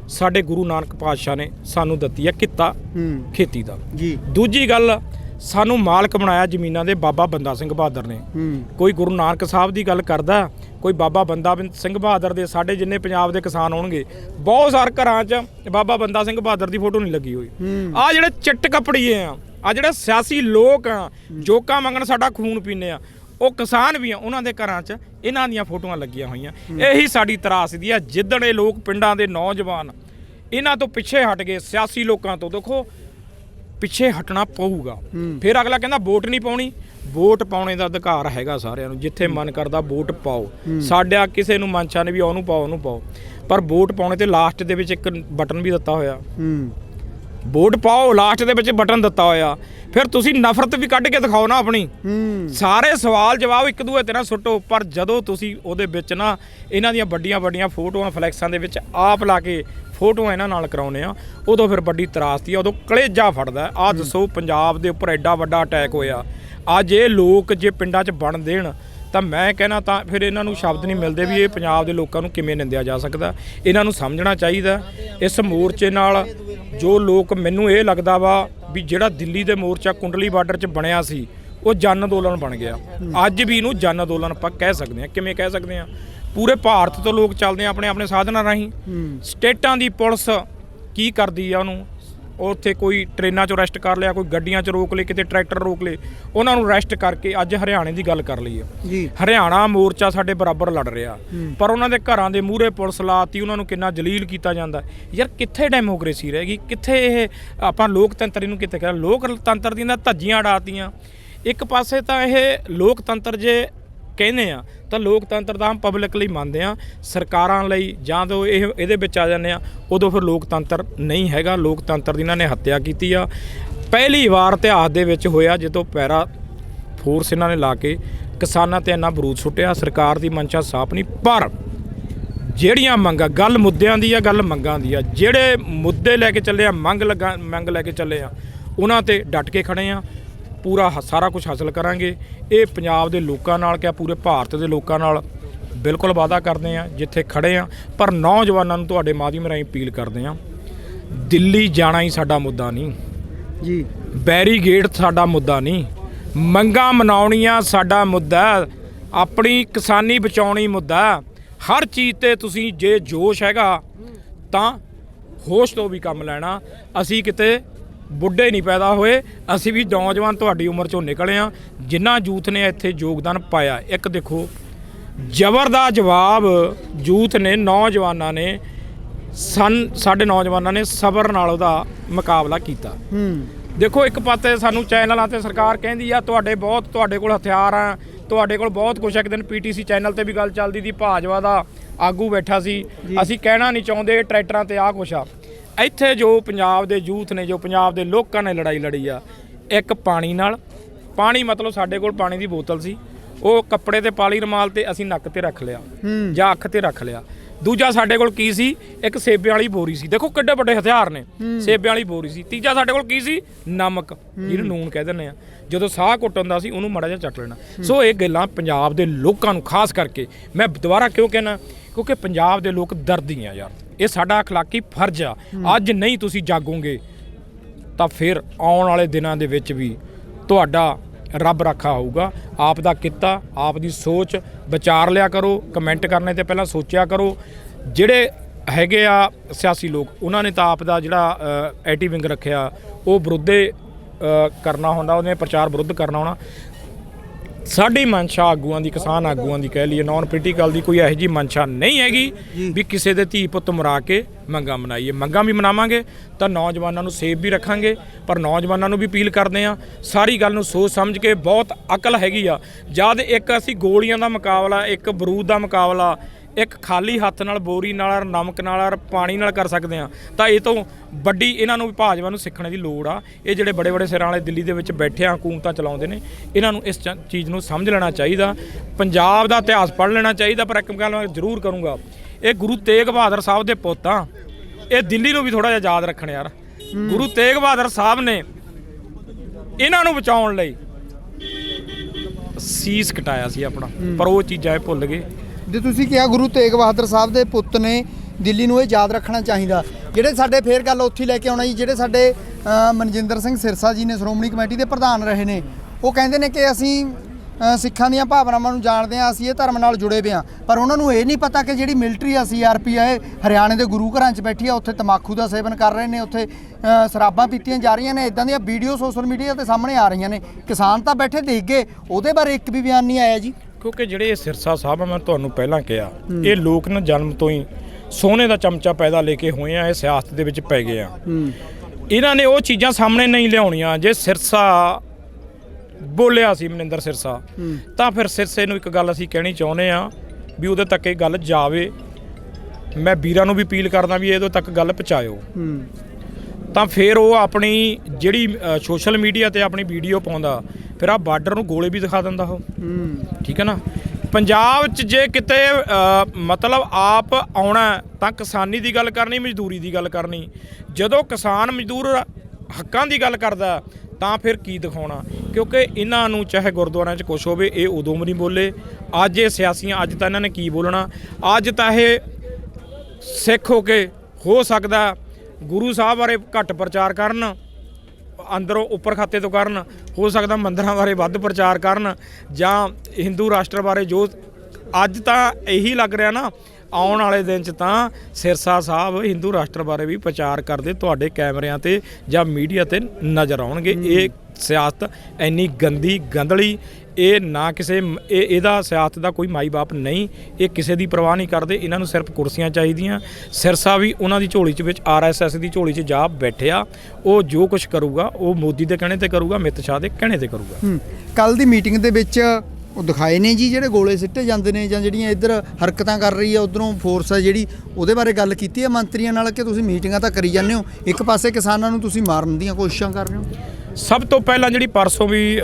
ਸਾਡੇ ਗੁਰੂ ਨਾਨਕ ਪਾਤਸ਼ਾਹ ਨੇ ਸਾਨੂੰ ਦਿੱਤੀ ਆ ਕਿੱਤਾ ਹੂੰ। ਖੇਤੀ ਦਾ। ਜੀ। ਦੂਜੀ ਗੱਲ ਸਾਨੂੰ ਮਾਲਕ ਬਣਾਇਆ ਜ਼ਮੀਨਾਂ ਦੇ ਬਾਬਾ ਬੰਦਾ ਸਿੰਘ ਬਹਾਦਰ ਨੇ। ਹੂੰ। ਕੋਈ ਗੁਰੂ ਨਾਨਕ ਸਾਹਿਬ ਦੀ ਗੱਲ ਕਰਦਾ ਕੋਈ ਬਾਬਾ ਬੰਦਾ ਬਿੰ- ਸਿੰਘ ਬਹਾਦਰ ਦੇ ਸਾਡੇ ਜਿੰਨੇ ਪੰਜਾਬ ਦੇ ਕਿਸਾਨ ਹੋਣਗੇ ਬਹੁਤ ਸਾਰੇ ਘਰਾਂ 'ਚ ਬਾਬਾ ਬੰਦਾ ਸਿੰਘ ਬਹਾਦਰ ਦੀ ਫੋਟੋ ਨਹੀਂ ਲੱਗੀ ਹੋਈ। ਹੂੰ। ਆ ਜਿਹੜੇ ਚਿੱਟ ਕਪੜੀਏ ਆ ਆ ਜਿਹੜੇ ਸਿਆਸੀ ਲੋਕ ਆ ਜੋਕਾਂ ਮੰਗਣ ਸਾਡਾ ਖੂਨ ਪੀਨੇ ਆ ਉਹ ਕਿਸਾਨ ਵੀ ਆ ਉਹਨਾਂ ਦੇ ਘਰਾਂ 'ਚ ਇਹਨਾਂ ਦੀਆਂ ਫੋਟੋਆਂ ਲੱਗੀਆਂ ਹੋਈਆਂ। ਇਹੀ ਸਾਡੀ ਤਰਾਸਦੀ ਆ ਜਿੱਦਣ ਇਹ ਲੋਕ ਪਿੰਡਾਂ ਦੇ ਨੌਜਵਾਨ ਇਹਨਾਂ ਤੋਂ ਪਿੱਛੇ ਹਟ ਗਏ ਸਿਆਸੀ ਲੋਕਾਂ ਤੋਂ ਦੇਖੋ ਪਿੱਛੇ ਹਟਣਾ ਪਊਗਾ। ਫਿਰ ਅਗਲਾ ਕਹਿੰਦਾ ਵੋਟ ਨਹੀਂ ਪਾਉਣੀ। ਵੋਟ ਪਾਉਣੇ ਦਾ ਅਧਿਕਾਰ ਹੈਗਾ ਸਾਰਿਆਂ ਨੂੰ ਜਿੱਥੇ ਮਨ ਕਰਦਾ ਵੋਟ ਪਾਓ। ਸਾਡਿਆ ਕਿਸੇ ਨੂੰ ਮਨਸ਼ਾ ਨੇ ਵੀ ਉਹਨੂੰ ਪਾਓ ਉਹਨੂੰ ਪਾਓ। ਪਰ ਵੋਟ ਪਾਉਣੇ ਤੇ ਲਾਸਟ ਦੇ ਵਿੱਚ ਇੱਕ ਬਟਨ ਵੀ ਦਿੱਤਾ ਹੋਇਆ। ਵੋਟ ਪਾਓ ਲਾਸਟ ਦੇ ਵਿੱਚ ਬਟਨ ਦਿੱਤਾ ਹੋਇਆ। ਫਿਰ ਤੁਸੀਂ ਨਫ਼ਰਤ ਵੀ ਕੱਢ ਕੇ ਦਿਖਾਓ ਨਾ ਆਪਣੀ। ਸਾਰੇ ਸਵਾਲ ਜਵਾਬ ਇੱਕ ਦੂਏ ਤੇ ਨਾ ਸੁੱਟੋ ਪਰ ਜਦੋਂ ਤੁਸੀਂ ਉਹਦੇ ਵਿੱਚ ਨਾ ਇਹਨਾਂ ਦੀਆਂ ਵੱਡੀਆਂ ਵੱਡੀਆਂ ਫੋਟੋਆਂ ਫਲੈਕਸਾਂ ਦੇ ਵਿੱਚ ਆਪ ਲਾ ਕੇ ਫੋਟੋਆਂ ਇਹਨਾਂ ਨਾਲ ਕਰਾਉਨੇ ਆ ਉਦੋਂ ਫਿਰ ਵੱਡੀ ਤਰਾਸਦੀ ਆ ਉਦੋਂ ਕਲੇਜਾ ਫੜਦਾ ਆ ਦੱਸੋ ਪੰਜਾਬ ਦੇ ਉੱਪਰ ਐਡਾ ਵੱਡਾ ਅਟੈਕ ਹੋਇਆ। ਅੱਜ ਇਹ ਲੋਕ ਜੇ ਪਿੰਡਾਂ 'ਚ ਬਣ ਦੇਣ ਤਾਂ ਮੈਂ ਕਹਿਣਾ ਤਾਂ ਫਿਰ ਇਹਨਾਂ ਨੂੰ ਸ਼ਬਦ ਨਹੀਂ ਮਿਲਦੇ ਵੀ ਇਹ ਪੰਜਾਬ ਦੇ ਲੋਕਾਂ ਨੂੰ ਕਿਵੇਂ ਨਿੰਦਿਆ ਜਾ ਸਕਦਾ। ਇਹਨਾਂ ਨੂੰ ਸਮਝਣਾ ਚਾਹੀਦਾ। ਇਸ ਮੋਰਚੇ ਨਾਲ ਜੋ ਲੋਕ ਮੈਨੂੰ ਇਹ ਲੱਗਦਾ ਵਾ ਵੀ ਜਿਹੜਾ ਦਿੱਲੀ ਦੇ ਮੋਰਚਾ ਕੁੰਡਲੀ ਬਾਰਡਰ 'ਚ ਬਣਿਆ ਸੀ ਉਹ ਜਨ ਅੰਦੋਲਨ ਬਣ ਗਿਆ। ਅੱਜ ਵੀ ਇਹਨੂੰ ਜਨ ਅੰਦੋਲਨ ਆਪਾਂ ਕਹਿ ਸਕਦੇ ਹਾਂ। ਕਿਵੇਂ ਕਹਿ ਸਕਦੇ ਹਾਂ? ਪੂਰੇ ਭਾਰਤ ਤੋਂ ਲੋਕ ਚੱਲਦੇ ਆ ਆਪਣੇ ਆਪਣੇ ਸਾਧਨਾਂ ਰਾਹੀਂ। ਸਟੇਟਾਂ ਦੀ ਪੁਲਿਸ ਕੀ ਕਰਦੀ ਆ ਉਹਨੂੰ? ਉੱਥੇ ਕੋਈ ਟ੍ਰੇਨਾਂ 'ਚੋਂ ਅਰੈਸਟ ਕਰ ਲਿਆ ਕੋਈ ਗੱਡੀਆਂ 'ਚ ਰੋਕ ਲਏ ਕਿਤੇ ਟਰੈਕਟਰ ਰੋਕ ਲਏ ਉਹਨਾਂ ਨੂੰ ਅਰੈਸਟ ਕਰਕੇ ਅੱਜ ਹਰਿਆਣੇ ਦੀ ਗੱਲ ਕਰ ਲਈਏ। ਜੀ। ਹਰਿਆਣਾ ਮੋਰਚਾ ਸਾਡੇ ਬਰਾਬਰ ਲੜ ਰਿਹਾ। ਪਰ ਉਹਨਾਂ ਦੇ ਘਰਾਂ ਦੇ ਮੂਹਰੇ ਪੁਲਿਸ ਲਾਤੀ ਉਹਨਾਂ ਨੂੰ ਕਿੰਨਾ ਜਲੀਲ ਕੀਤਾ ਜਾਂਦਾ। ਯਾਰ ਕਿੱਥੇ ਡੈਮੋਕ੍ਰੇਸੀ ਰਹਿ ਗਈ? ਕਿੱਥੇ ਇਹ ਆਪਾਂ ਲੋਕਤੰਤਰ ਇਹਨੂੰ ਕਿੱਥੇ ਕਹਿੰਦੇ ਲੋਕਤੰਤਰ ਦੀਆਂ ਧੱਜੀਆਂ ਉਡਾਤੀਆਂ ਇੱਕ ਪਾਸੇ ਤਾਂ ਇਹ ਲੋਕਤੰਤਰ ਜੇ ਕਹਿੰਦੇ ਆ, ਤਾਂ ਲੋਕਤੰਤਰ ਤਾਂ ਹਮ ਪਬਲਿਕ ਲਈ ਮੰਨਦੇ ਆ, ਸਰਕਾਰਾਂ ਲਈ ਜਾਂ ਜਦੋਂ ਇਹ, ਇਹਦੇ ਵਿੱਚ ਆ ਜਾਂਦੇ ਆ, ਉਦੋਂ ਫਿਰ ਲੋਕਤੰਤਰ ਨਹੀਂ ਹੈਗਾ, ਲੋਕਤੰਤਰ ਦੀ ਇਹਨਾਂ ਨੇ ਹੱਤਿਆ ਕੀਤੀ ਆ। ਪਹਿਲੀ ਵਾਰ ਇਤਿਹਾਸ ਦੇ ਵਿੱਚ ਹੋਇਆ ਜਦੋਂ ਪੈਰਾ ਫੋਰਸ ਇਹਨਾਂ ਨੇ ਲਾ ਕੇ ਕਿਸਾਨਾਂ ਤੇ ਇੰਨਾ ਬਰੂਦ ਸੁੱਟਿਆ, ਸਰਕਾਰ ਦੀ ਮਨਸ਼ਾ ਸਾਫ਼ ਨਹੀਂ, ਪਰ ਜਿਹੜੀਆਂ ਮੰਗਾਂ, ਗੱਲ ਮੁੱਦਿਆਂ ਦੀ ਆ, ਗੱਲ ਮੰਗਾਂ ਦੀ ਆ, ਜਿਹੜੇ ਮੁੱਦੇ ਲੈ ਕੇ ਚੱਲੇ ਆ, ਮੰਗ ਲੱਗਾ, ਮੰਗ ਲੈ ਕੇ ਚੱਲੇ ਆ, ਉਹਨਾਂ ਤੇ ਡਟ ਕੇ ਖੜੇ ਆ। ਪੂਰਾ ਹ- ਸਾਰਾ ਕੁਝ ਹਾਸਲ ਕਰਾਂਗੇ ਇਹ ਪੰਜਾਬ ਦੇ ਲੋਕਾਂ ਨਾਲ ਕਿਆ ਪੂਰੇ ਭਾਰਤ ਦੇ ਲੋਕਾਂ ਨਾਲ ਬਿਲਕੁਲ ਵਾਅਦਾ ਕਰਦੇ ਆ ਜਿੱਥੇ ਖੜੇ ਆ ਪਰ ਨੌਜਵਾਨਾਂ ਨੂੰ ਤੁਹਾਡੇ ਮਾਧਿਅਮ ਰਾਹੀਂ ਅਪੀਲ ਕਰਦੇ ਆ ਦਿੱਲੀ ਜਾਣਾ ਹੀ ਸਾਡਾ ਮੁੱਦਾ ਨਹੀਂ ਜੀ ਬੈਰੀਗੇਡ ਸਾਡਾ ਮੁੱਦਾ ਨਹੀਂ ਮੰਗਾਂ ਮਨਾਉਣੀਆਂ ਸਾਡਾ ਮੁੱਦਾ ਹੈ। ਆਪਣੀ ਕਿਸਾਨੀ ਬਚਾਉਣੀ ਮੁੱਦਾ ਹੈ। ਹਰ ਚੀਜ਼ ਤੇ ਤੁਸੀਂ ਜੇ ਜੋਸ਼ ਹੈਗਾ ਤਾਂ ਹੋਸ਼ ਤੋਂ ਵੀ ਕੰਮ ਲੈਣਾ ਅਸੀਂ ਕਿਤੇ ਬੁੱਢੇ ਨਹੀਂ ਪੈਦਾ ਹੋਏ। ਅਸੀਂ ਵੀ ਨੌਜਵਾਨ ਤੁਹਾਡੀ ਉਮਰ ਚੋਂ ਨਿਕਲੇ ਆ ਜਿਨ੍ਹਾਂ ਯੂਥ ਨੇ ਇੱਥੇ ਯੋਗਦਾਨ ਪਾਇਆ ਇੱਕ ਦੇਖੋ ਜ਼ਬਰ ਦਾ ਜਵਾਬ ਯੂਥ ਨੇ ਨੌਜਵਾਨਾਂ ਨੇ ਸਨ ਸਾਡੇ ਨੌਜਵਾਨਾਂ ਨੇ ਸਬਰ ਨਾਲ ਉਹਦਾ ਮੁਕਾਬਲਾ ਕੀਤਾ। ਹੂੰ। ਦੇਖੋ ਇੱਕ ਪਾਸੇ ਸਾਨੂੰ ਚੈਨਲਾਂ ਤੇ ਸਰਕਾਰ ਕਹਿੰਦੀ ਆ ਤੁਹਾਡੇ ਬਹੁਤ ਤੁਹਾਡੇ ਕੋਲ ਹਥਿਆਰ ਆ ਤੁਹਾਡੇ ਕੋਲ ਬਹੁਤ ਕੁਝ ਇੱਕ ਦਿਨ ਪੀਟੀਸੀ ਚੈਨਲ ਤੇ ਵੀ ਗੱਲ ਚੱਲਦੀ ਸੀ ਭਾਜਪਾ ਦਾ ਆਗੂ ਬੈਠਾ ਸੀ। ਅਸੀਂ ਕਹਿਣਾ ਨਹੀਂ ਚਾਹੁੰਦੇ ਟਰੈਕਟਰਾਂ ਤੇ ਆ ਕੁਛ ਆ। ਇੱਥੇ ਜੋ ਪੰਜਾਬ ਦੇ ਯੂਥ ਨੇ ਜੋ ਪੰਜਾਬ ਦੇ ਲੋਕਾਂ ਨੇ ਲੜਾਈ ਲੜੀ ਆ ਇੱਕ ਪਾਣੀ ਨਾਲ ਪਾਣੀ ਮਤਲਬ ਸਾਡੇ ਕੋਲ ਪਾਣੀ ਦੀ ਬੋਤਲ ਸੀ ਉਹ ਕੱਪੜੇ ਤੇ ਪਾਲੀ ਰਮਾਲ ਤੇ ਅਸੀਂ ਨੱਕ ਤੇ ਰੱਖ ਲਿਆ। ਜਾਂ ਅੱਖ ਤੇ ਰੱਖ ਲਿਆ। ਦੂਜਾ ਸਾਡੇ ਕੋਲ ਕੀ ਸੀ? ਇੱਕ ਸੇਬਿਆਂ ਵਾਲੀ ਬੋਰੀ ਸੀ। ਦੇਖੋ ਕਿੱਡੇ ਵੱਡੇ ਹਥਿਆਰ ਨੇ ਸੇਬਿਆਂ ਵਾਲੀ ਬੋਰੀ ਸੀ। ਤੀਜਾ ਸਾਡੇ ਕੋਲ ਕੀ ਸੀ? ਨਮਕ ਜਿਹਨੂੰ ਨੂਨ ਕਹਿ ਦਿੰਦੇ ਆ। ਜਦੋਂ ਸਾਹ ਘੁੱਟ ਹੁੰਦਾ ਸੀ ਉਹਨੂੰ ਮਾੜਾ ਜਿਹਾ ਚੱਟ ਲੈਣਾ। ਸੋ ਇਹ ਗੱਲਾਂ ਪੰਜਾਬ ਦੇ ਲੋਕਾਂ ਨੂੰ ਖਾਸ ਕਰਕੇ ਮੈਂ ਦੁਬਾਰਾ ਕਿਉਂ ਕਹਿਣਾ? ਕਿਉਂਕਿ ਪੰਜਾਬ ਦੇ ਲੋਕ ਦਰਦੀ ਆ ਯਾਰ। ਇਹ ਸਾਡਾ اخلاقی ਫਰਜ਼ ਆ ਅੱਜ ਨਹੀਂ ਤੁਸੀਂ ਜਾਗੋਗੇ ਤਾਂ ਫਿਰ ਆਉਣ ਵਾਲੇ ਦਿਨਾਂ ਦੇ ਵਿੱਚ ਵੀ ਤੁਹਾਡਾ ਰੱਬ ਰੱਖਾ ਹੋਊਗਾ ਆਪ ਦਾ ਕਿੱਤਾ ਆਪ ਦੀ ਸੋਚ ਵਿਚਾਰ ਲਿਆ ਕਰੋ ਕਮੈਂਟ ਕਰਨੇ ਤੇ ਪਹਿਲਾਂ ਸੋਚਿਆ ਕਰੋ ਜਿਹੜੇ ਹੈਗੇ ਆ ਸਿਆਸੀ ਲੋਕ ਉਹਨਾਂ ਨੇ ਤਾਂ ਆਪ ਦਾ ਜਿਹੜਾ ਐਟੀ ਵਿੰਗ ਰੱਖਿਆ ਉਹ ਵਿਰੁੱਧੇ ਅ, ਕਰਨਾ ਹੁੰਦਾ ਉਹਨੇ ਪ੍ਰਚਾਰ ਵਿਰੁੱਧ ਕਰਨਾ ਹੋਣਾ ਸਾਡੀ ਮਨਸ਼ਾ ਆਗੂਆਂ ਦੀ ਕਿਸਾਨ ਆਗੂਆਂ ਦੀ ਕਹਿ ਲਈਏ ਨਾਨ ਪੋਲੀਟੀਕਲ ਦੀ ਕੋਈ ਇਹੋ ਜੀ ਮਨਸ਼ਾ ਨਹੀਂ ਹੈਗੀ ਵੀ ਕਿਸੇ ਦੇ ਧੀ ਪੁੱਤ ਮਰਾ ਕੇ ਮੰਗਾਂ ਮਨਾਈਏ। ਮੰਗਾਂ ਵੀ ਮਨਾਵਾਂਗੇ ਤਾਂ ਨੌਜਵਾਨਾਂ ਨੂੰ ਸੇਫ ਵੀ ਰੱਖਾਂਗੇ ਪਰ ਨੌਜਵਾਨਾਂ ਨੂੰ ਵੀ ਅਪੀਲ ਕਰਦੇ ਆ ਸਾਰੀ ਗੱਲ ਨੂੰ ਸੋਚ ਸਮਝ ਕੇ ਬਹੁਤ ਅਕਲ ਹੈਗੀ ਆ। ਜਦ ਇੱਕ ਅਸੀਂ ਗੋਲੀਆਂ ਦਾ ਮੁਕਾਬਲਾ ਇੱਕ ਬਰੂਦ ਦਾ ਮੁਕਾਬਲਾ ਇੱਕ ਖਾਲੀ ਹੱਥ ਨਾਲ ਬੋਰੀ ਨਾਲ ਨਮਕ ਨਾਲ ਪਾਣੀ ਨਾਲ ਕਰ ਸਕਦੇ ਆ ਤਾਂ ਇਹ ਤੋਂ ਵੱਡੀ ਇਹਨਾਂ ਨੂੰ ਭਾਜਪਾ ਨੂੰ ਸਿੱਖਣ ਦੀ ਲੋੜ ਆ। ਇਹ ਜਿਹੜੇ ਬੜੇ ਬੜੇ ਸਿਰਾਂ ਵਾਲੇ ਦਿੱਲੀ ਦੇ ਵਿੱਚ ਬੈਠੇ ਆ, ਹਕੂਮਤਾਂ ਚਲਾਉਂਦੇ ਨੇ। ਇਹਨਾਂ ਨੂੰ ਇਸ ਚੀਜ਼ ਨੂੰ ਸਮਝ ਲੈਣਾ ਚਾਹੀਦਾ। ਪੰਜਾਬ ਦਾ ਇਤਿਹਾਸ ਪੜ੍ਹ ਲੈਣਾ ਚਾਹੀਦਾ, ਪਰ ਇੱਕ ਗੱਲ ਮੈਂ ਜ਼ਰੂਰ ਕਰੂੰਗਾ। ਇਹ ਗੁਰੂ ਤੇਗ ਬਹਾਦਰ ਸਾਹਿਬ ਦੇ ਪੁੱਤ ਆ। ਇਹ ਦਿੱਲੀ ਨੂੰ ਵੀ ਥੋੜਾ ਜਿਹਾ ਯਾਦ ਰੱਖਣ ਯਾਰ। ਗੁਰੂ ਤੇਗ ਬਹਾਦਰ ਸਾਹਿਬ ਨੇ ਇਹਨਾਂ ਨੂੰ ਬਚਾਉਣ ਲਈ ਸੀਸ ਕਟਾਇਆ ਸੀ ਆਪਣਾ। ਪਰ ਉਹ ਚੀਜ਼ਾਂ ਇਹ ਭੁੱਲ ਗਏ। ਜੇ ਤੁਸੀਂ ਕਿਹਾ ਗੁਰੂ ਤੇਗ ਬਹਾਦਰ ਸਾਹਿਬ ਦੇ ਪੁੱਤ ਨੇ ਦਿੱਲੀ ਨੂੰ ਇਹ ਯਾਦ ਰੱਖਣਾ ਚਾਹੀਦਾ। ਜਿਹੜੇ ਸਾਡੇ ਫੇਰ ਗੱਲ ਉੱਥੇ ਲੈ ਕੇ ਆਉਣਾ ਜੀ, ਜਿਹੜੇ ਸਾਡੇ ਮਨਜਿੰਦਰ ਸਿੰਘ ਸਿਰਸਾ ਜੀ ਨੇ ਸ਼੍ਰੋਮਣੀ ਕਮੇਟੀ ਦੇ ਪ੍ਰਧਾਨ ਰਹੇ ਨੇ, ਉਹ ਕਹਿੰਦੇ ਨੇ ਕਿ ਅਸੀਂ ਸਿੱਖਾਂ ਦੀਆਂ ਭਾਵਨਾਵਾਂ ਨੂੰ ਜਾਣਦੇ ਹਾਂ, ਅਸੀਂ ਇਹ ਧਰਮ ਨਾਲ ਜੁੜੇ ਹੋਏ ਹਾਂ। ਪਰ ਉਹਨਾਂ ਨੂੰ ਇਹ ਨਹੀਂ ਪਤਾ ਕਿ ਜਿਹੜੀ ਮਿਲਟਰੀ ਆ ਸੀਆਰਪੀ ਆ, ਇਹ ਹਰਿਆਣੇ ਦੇ ਗੁਰੂ ਘਰਾਂ 'ਚ ਬੈਠੀ ਆ, ਉੱਥੇ ਤਮਾਕੂ ਦਾ ਸੇਵਨ ਕਰ ਰਹੇ ਨੇ, ਉੱਥੇ ਸ਼ਰਾਬਾਂ ਪੀਤੀਆਂ ਜਾ ਰਹੀਆਂ ਨੇ ਇਦਾਂ ਦੀਆਂ ਵੀਡੀਓ ਸੋਸ਼ਲ ਮੀਡੀਆ ਤੇ ਸਾਹਮਣੇ ਆ ਰਹੀਆਂ ਨੇ। ਕਿਸਾਨ ਤਾਂ ਬੈਠੇ ਦੇਖ ਗਏ ਉਹਦੇ ਬਾਰੇ ਇੱਕ ਵੀ ਬਿਆਨ ਨਹੀਂ ਆਇਆ ਜੀ। ਕਿਉਂਕਿ ਜਿਹੜੇ ਇਹ ਸਿਰਸਾ ਸਾਹਿਬ ਆ ਮੈਂ ਤੁਹਾਨੂੰ ਪਹਿਲਾਂ ਕਿਹਾ ਇਹ ਲੋਕ ਨਾ ਜਨਮ ਤੋਂ ਹੀ ਸੋਨੇ ਦਾ ਚਮਚਾ ਪੈਦਾ ਲੈ ਕੇ ਹੋਏ ਆ ਇਹ ਸਿਆਸਤ ਦੇ ਵਿੱਚ ਪੈ ਗਏ ਆ। ਇਹਨਾਂ ਨੇ ਉਹ ਚੀਜ਼ਾਂ ਸਾਹਮਣੇ ਨਹੀਂ ਲਿਆਉਣੀਆਂ ਜੇ ਸਿਰਸਾ ਬੋਲਿਆ ਸੀ ਮਨਿੰਦਰ ਸਿਰਸਾ ਤਾਂ ਫਿਰ ਸਿਰਸੇ ਨੂੰ ਇੱਕ ਗੱਲ ਅਸੀਂ ਕਹਿਣੀ ਚਾਹੁੰਦੇ ਆ ਵੀ ਉਹਦੇ ਤੱਕ ਇਹ ਗੱਲ ਜਾਵੇ। ਮੈਂ ਵੀਰਾਂ ਨੂੰ ਵੀ ਅਪੀਲ ਕਰਦਾ ਵੀ ਇਹਦੇ ਤੱਕ ਗੱਲ ਪਹੁੰਚਾਇਓ। ਤਾਂ ਫਿਰ ਉਹ ਆਪਣੀ ਜਿਹੜੀ ਸੋਸ਼ਲ ਮੀਡੀਆ ਤੇ ਆਪਣੀ ਵੀਡੀਓ ਪਾਉਂਦਾ ਫਿਰ ਆ ਬਾਰਡਰ ਨੂੰ ਗੋਲੇ ਵੀ ਦਿਖਾ ਦਿੰਦਾ ਉਹ। ਠੀਕ ਹੈ ਨਾ? ਪੰਜਾਬ 'ਚ ਜੇ ਕਿਤੇ ਮਤਲਬ ਆਪ ਆਉਣਾ ਤਾਂ ਕਿਸਾਨੀ ਦੀ ਗੱਲ ਕਰਨੀ ਮਜ਼ਦੂਰੀ ਦੀ ਗੱਲ ਕਰਨੀ। ਜਦੋਂ ਕਿਸਾਨ ਮਜ਼ਦੂਰ ਹੱਕਾਂ ਦੀ ਗੱਲ ਕਰਦਾ ਤਾਂ ਫਿਰ ਕੀ ਦਿਖਾਉਣਾ? ਕਿਉਂਕਿ ਇਹਨਾਂ ਨੂੰ ਚਾਹੇ ਗੁਰਦੁਆਰਿਆਂ 'ਚ ਕੁਛ ਹੋਵੇ ਇਹ ਉਦੋਂ ਵੀ ਨਹੀਂ ਬੋਲੇ। ਅੱਜ ਇਹ ਸਿਆਸੀਆਂ ਅੱਜ ਤਾਂ ਇਹਨਾਂ ਨੇ ਕੀ ਬੋਲਣਾ? ਅੱਜ ਤਾਂ ਇਹ ਸਿੱਖ ਹੋ ਕੇ ਹੋ ਸਕਦਾ ਗੁਰੂ ਸਾਹਿਬ ਬਾਰੇ ਘੱਟ ਪ੍ਰਚਾਰ ਕਰਨ। ਅੰਦਰੋਂ ਉੱਪਰ ਖਾਤੇ ਤੋਂ ਕਰਨ ਹੋ ਸਕਦਾ ਮੰਦਰਾਂ ਬਾਰੇ ਵੱਧ ਪ੍ਰਚਾਰ ਕਰਨ ਜਾਂ ਹਿੰਦੂ ਰਾਸ਼ਟਰ ਬਾਰੇ ਜੋ ਅੱਜ ਤਾਂ ਇਹੀ ਲੱਗ ਰਿਹਾ ਨਾ, ਆਉਣ ਵਾਲੇ ਦਿਨ ਚ ਤਾਂ ਸਿਰਸਾ ਸਾਹਿਬ ਹਿੰਦੂ ਰਾਸ਼ਟਰ ਬਾਰੇ ਵੀ ਪ੍ਰਚਾਰ ਕਰਦੇ ਤੁਹਾਡੇ ਕੈਮਰਿਆਂ ਤੇ ਜਾਂ ਮੀਡੀਆ ਤੇ ਨਜ਼ਰ ਆਉਣਗੇ। ਇਹ ਸਿਆਸਤ ਇੰਨੀ ਗੰਦੀ ਗੰਦਲੀ ਇਹ ਨਾ ਕਿਸੇ ਇਹ ਇਹਦਾ ਸਿਆਸਤ ਦਾ ਕੋਈ ਮਾਈ ਬਾਪ ਨਹੀਂ, ਇਹ ਕਿਸੇ ਦੀ ਪਰਵਾਹ ਨਹੀਂ ਕਰਦੇ, ਇਹਨਾਂ ਨੂੰ ਸਿਰਫ ਕੁਰਸੀਆਂ ਚਾਹੀਦੀਆਂ। ਸਿਰਸਾ ਵੀ ਉਹਨਾਂ ਦੀ ਝੋਲੀ 'ਚ ਵਿੱਚ ਆਰਐਸਐਸ ਦੀ ਝੋਲੀ 'ਚ ਜਾ ਬੈਠਿਆ। ਉਹ ਜੋ ਕੁਝ ਕਰੂਗਾ, ਉਹ ਮੋਦੀ ਦੇ ਕਹਿਣੇ ਤੇ ਕਰੂਗਾ ਅਮਿਤ ਸ਼ਾਹ ਦੇ ਕਹਿਣੇ ਤੇ ਕਰੂਗਾ। ਕੱਲ ਦੀ ਮੀਟਿੰਗ ਦੇ ਵਿੱਚ ਉਹ ਦਿਖਾਏ ਨੇ ਜੀ ਜਿਹੜੇ ਗੋਲੇ ਸਿੱਟੇ ਜਾਂਦੇ ਨੇ ਜਾਂ ਜਿਹੜੀਆਂ ਇੱਧਰ ਹਰਕਤਾਂ ਕਰ ਰਹੀ ਆ ਉਧਰੋਂ ਫੋਰਸ ਆ ਜਿਹੜੀ ਉਹਦੇ ਬਾਰੇ ਗੱਲ ਕੀਤੀ ਹੈ ਮੰਤਰੀਆਂ ਨਾਲ ਕਿ ਤੁਸੀਂ ਮੀਟਿੰਗਾਂ ਤਾਂ ਕਰੀ ਜਾਂਦੇ ਹੋ? ਇੱਕ ਪਾਸੇ ਕਿਸਾਨਾਂ ਨੂੰ ਤੁਸੀਂ ਮਾਰਨ ਦੀਆਂ ਕੋਸ਼ਿਸ਼ਾਂ ਕਰ ਰਹੇ ਹੋ? ਸਭ ਤੋਂ ਪਹਿਲਾਂ ਜਿਹੜੀ ਪਰਸੋਂ ਵੀ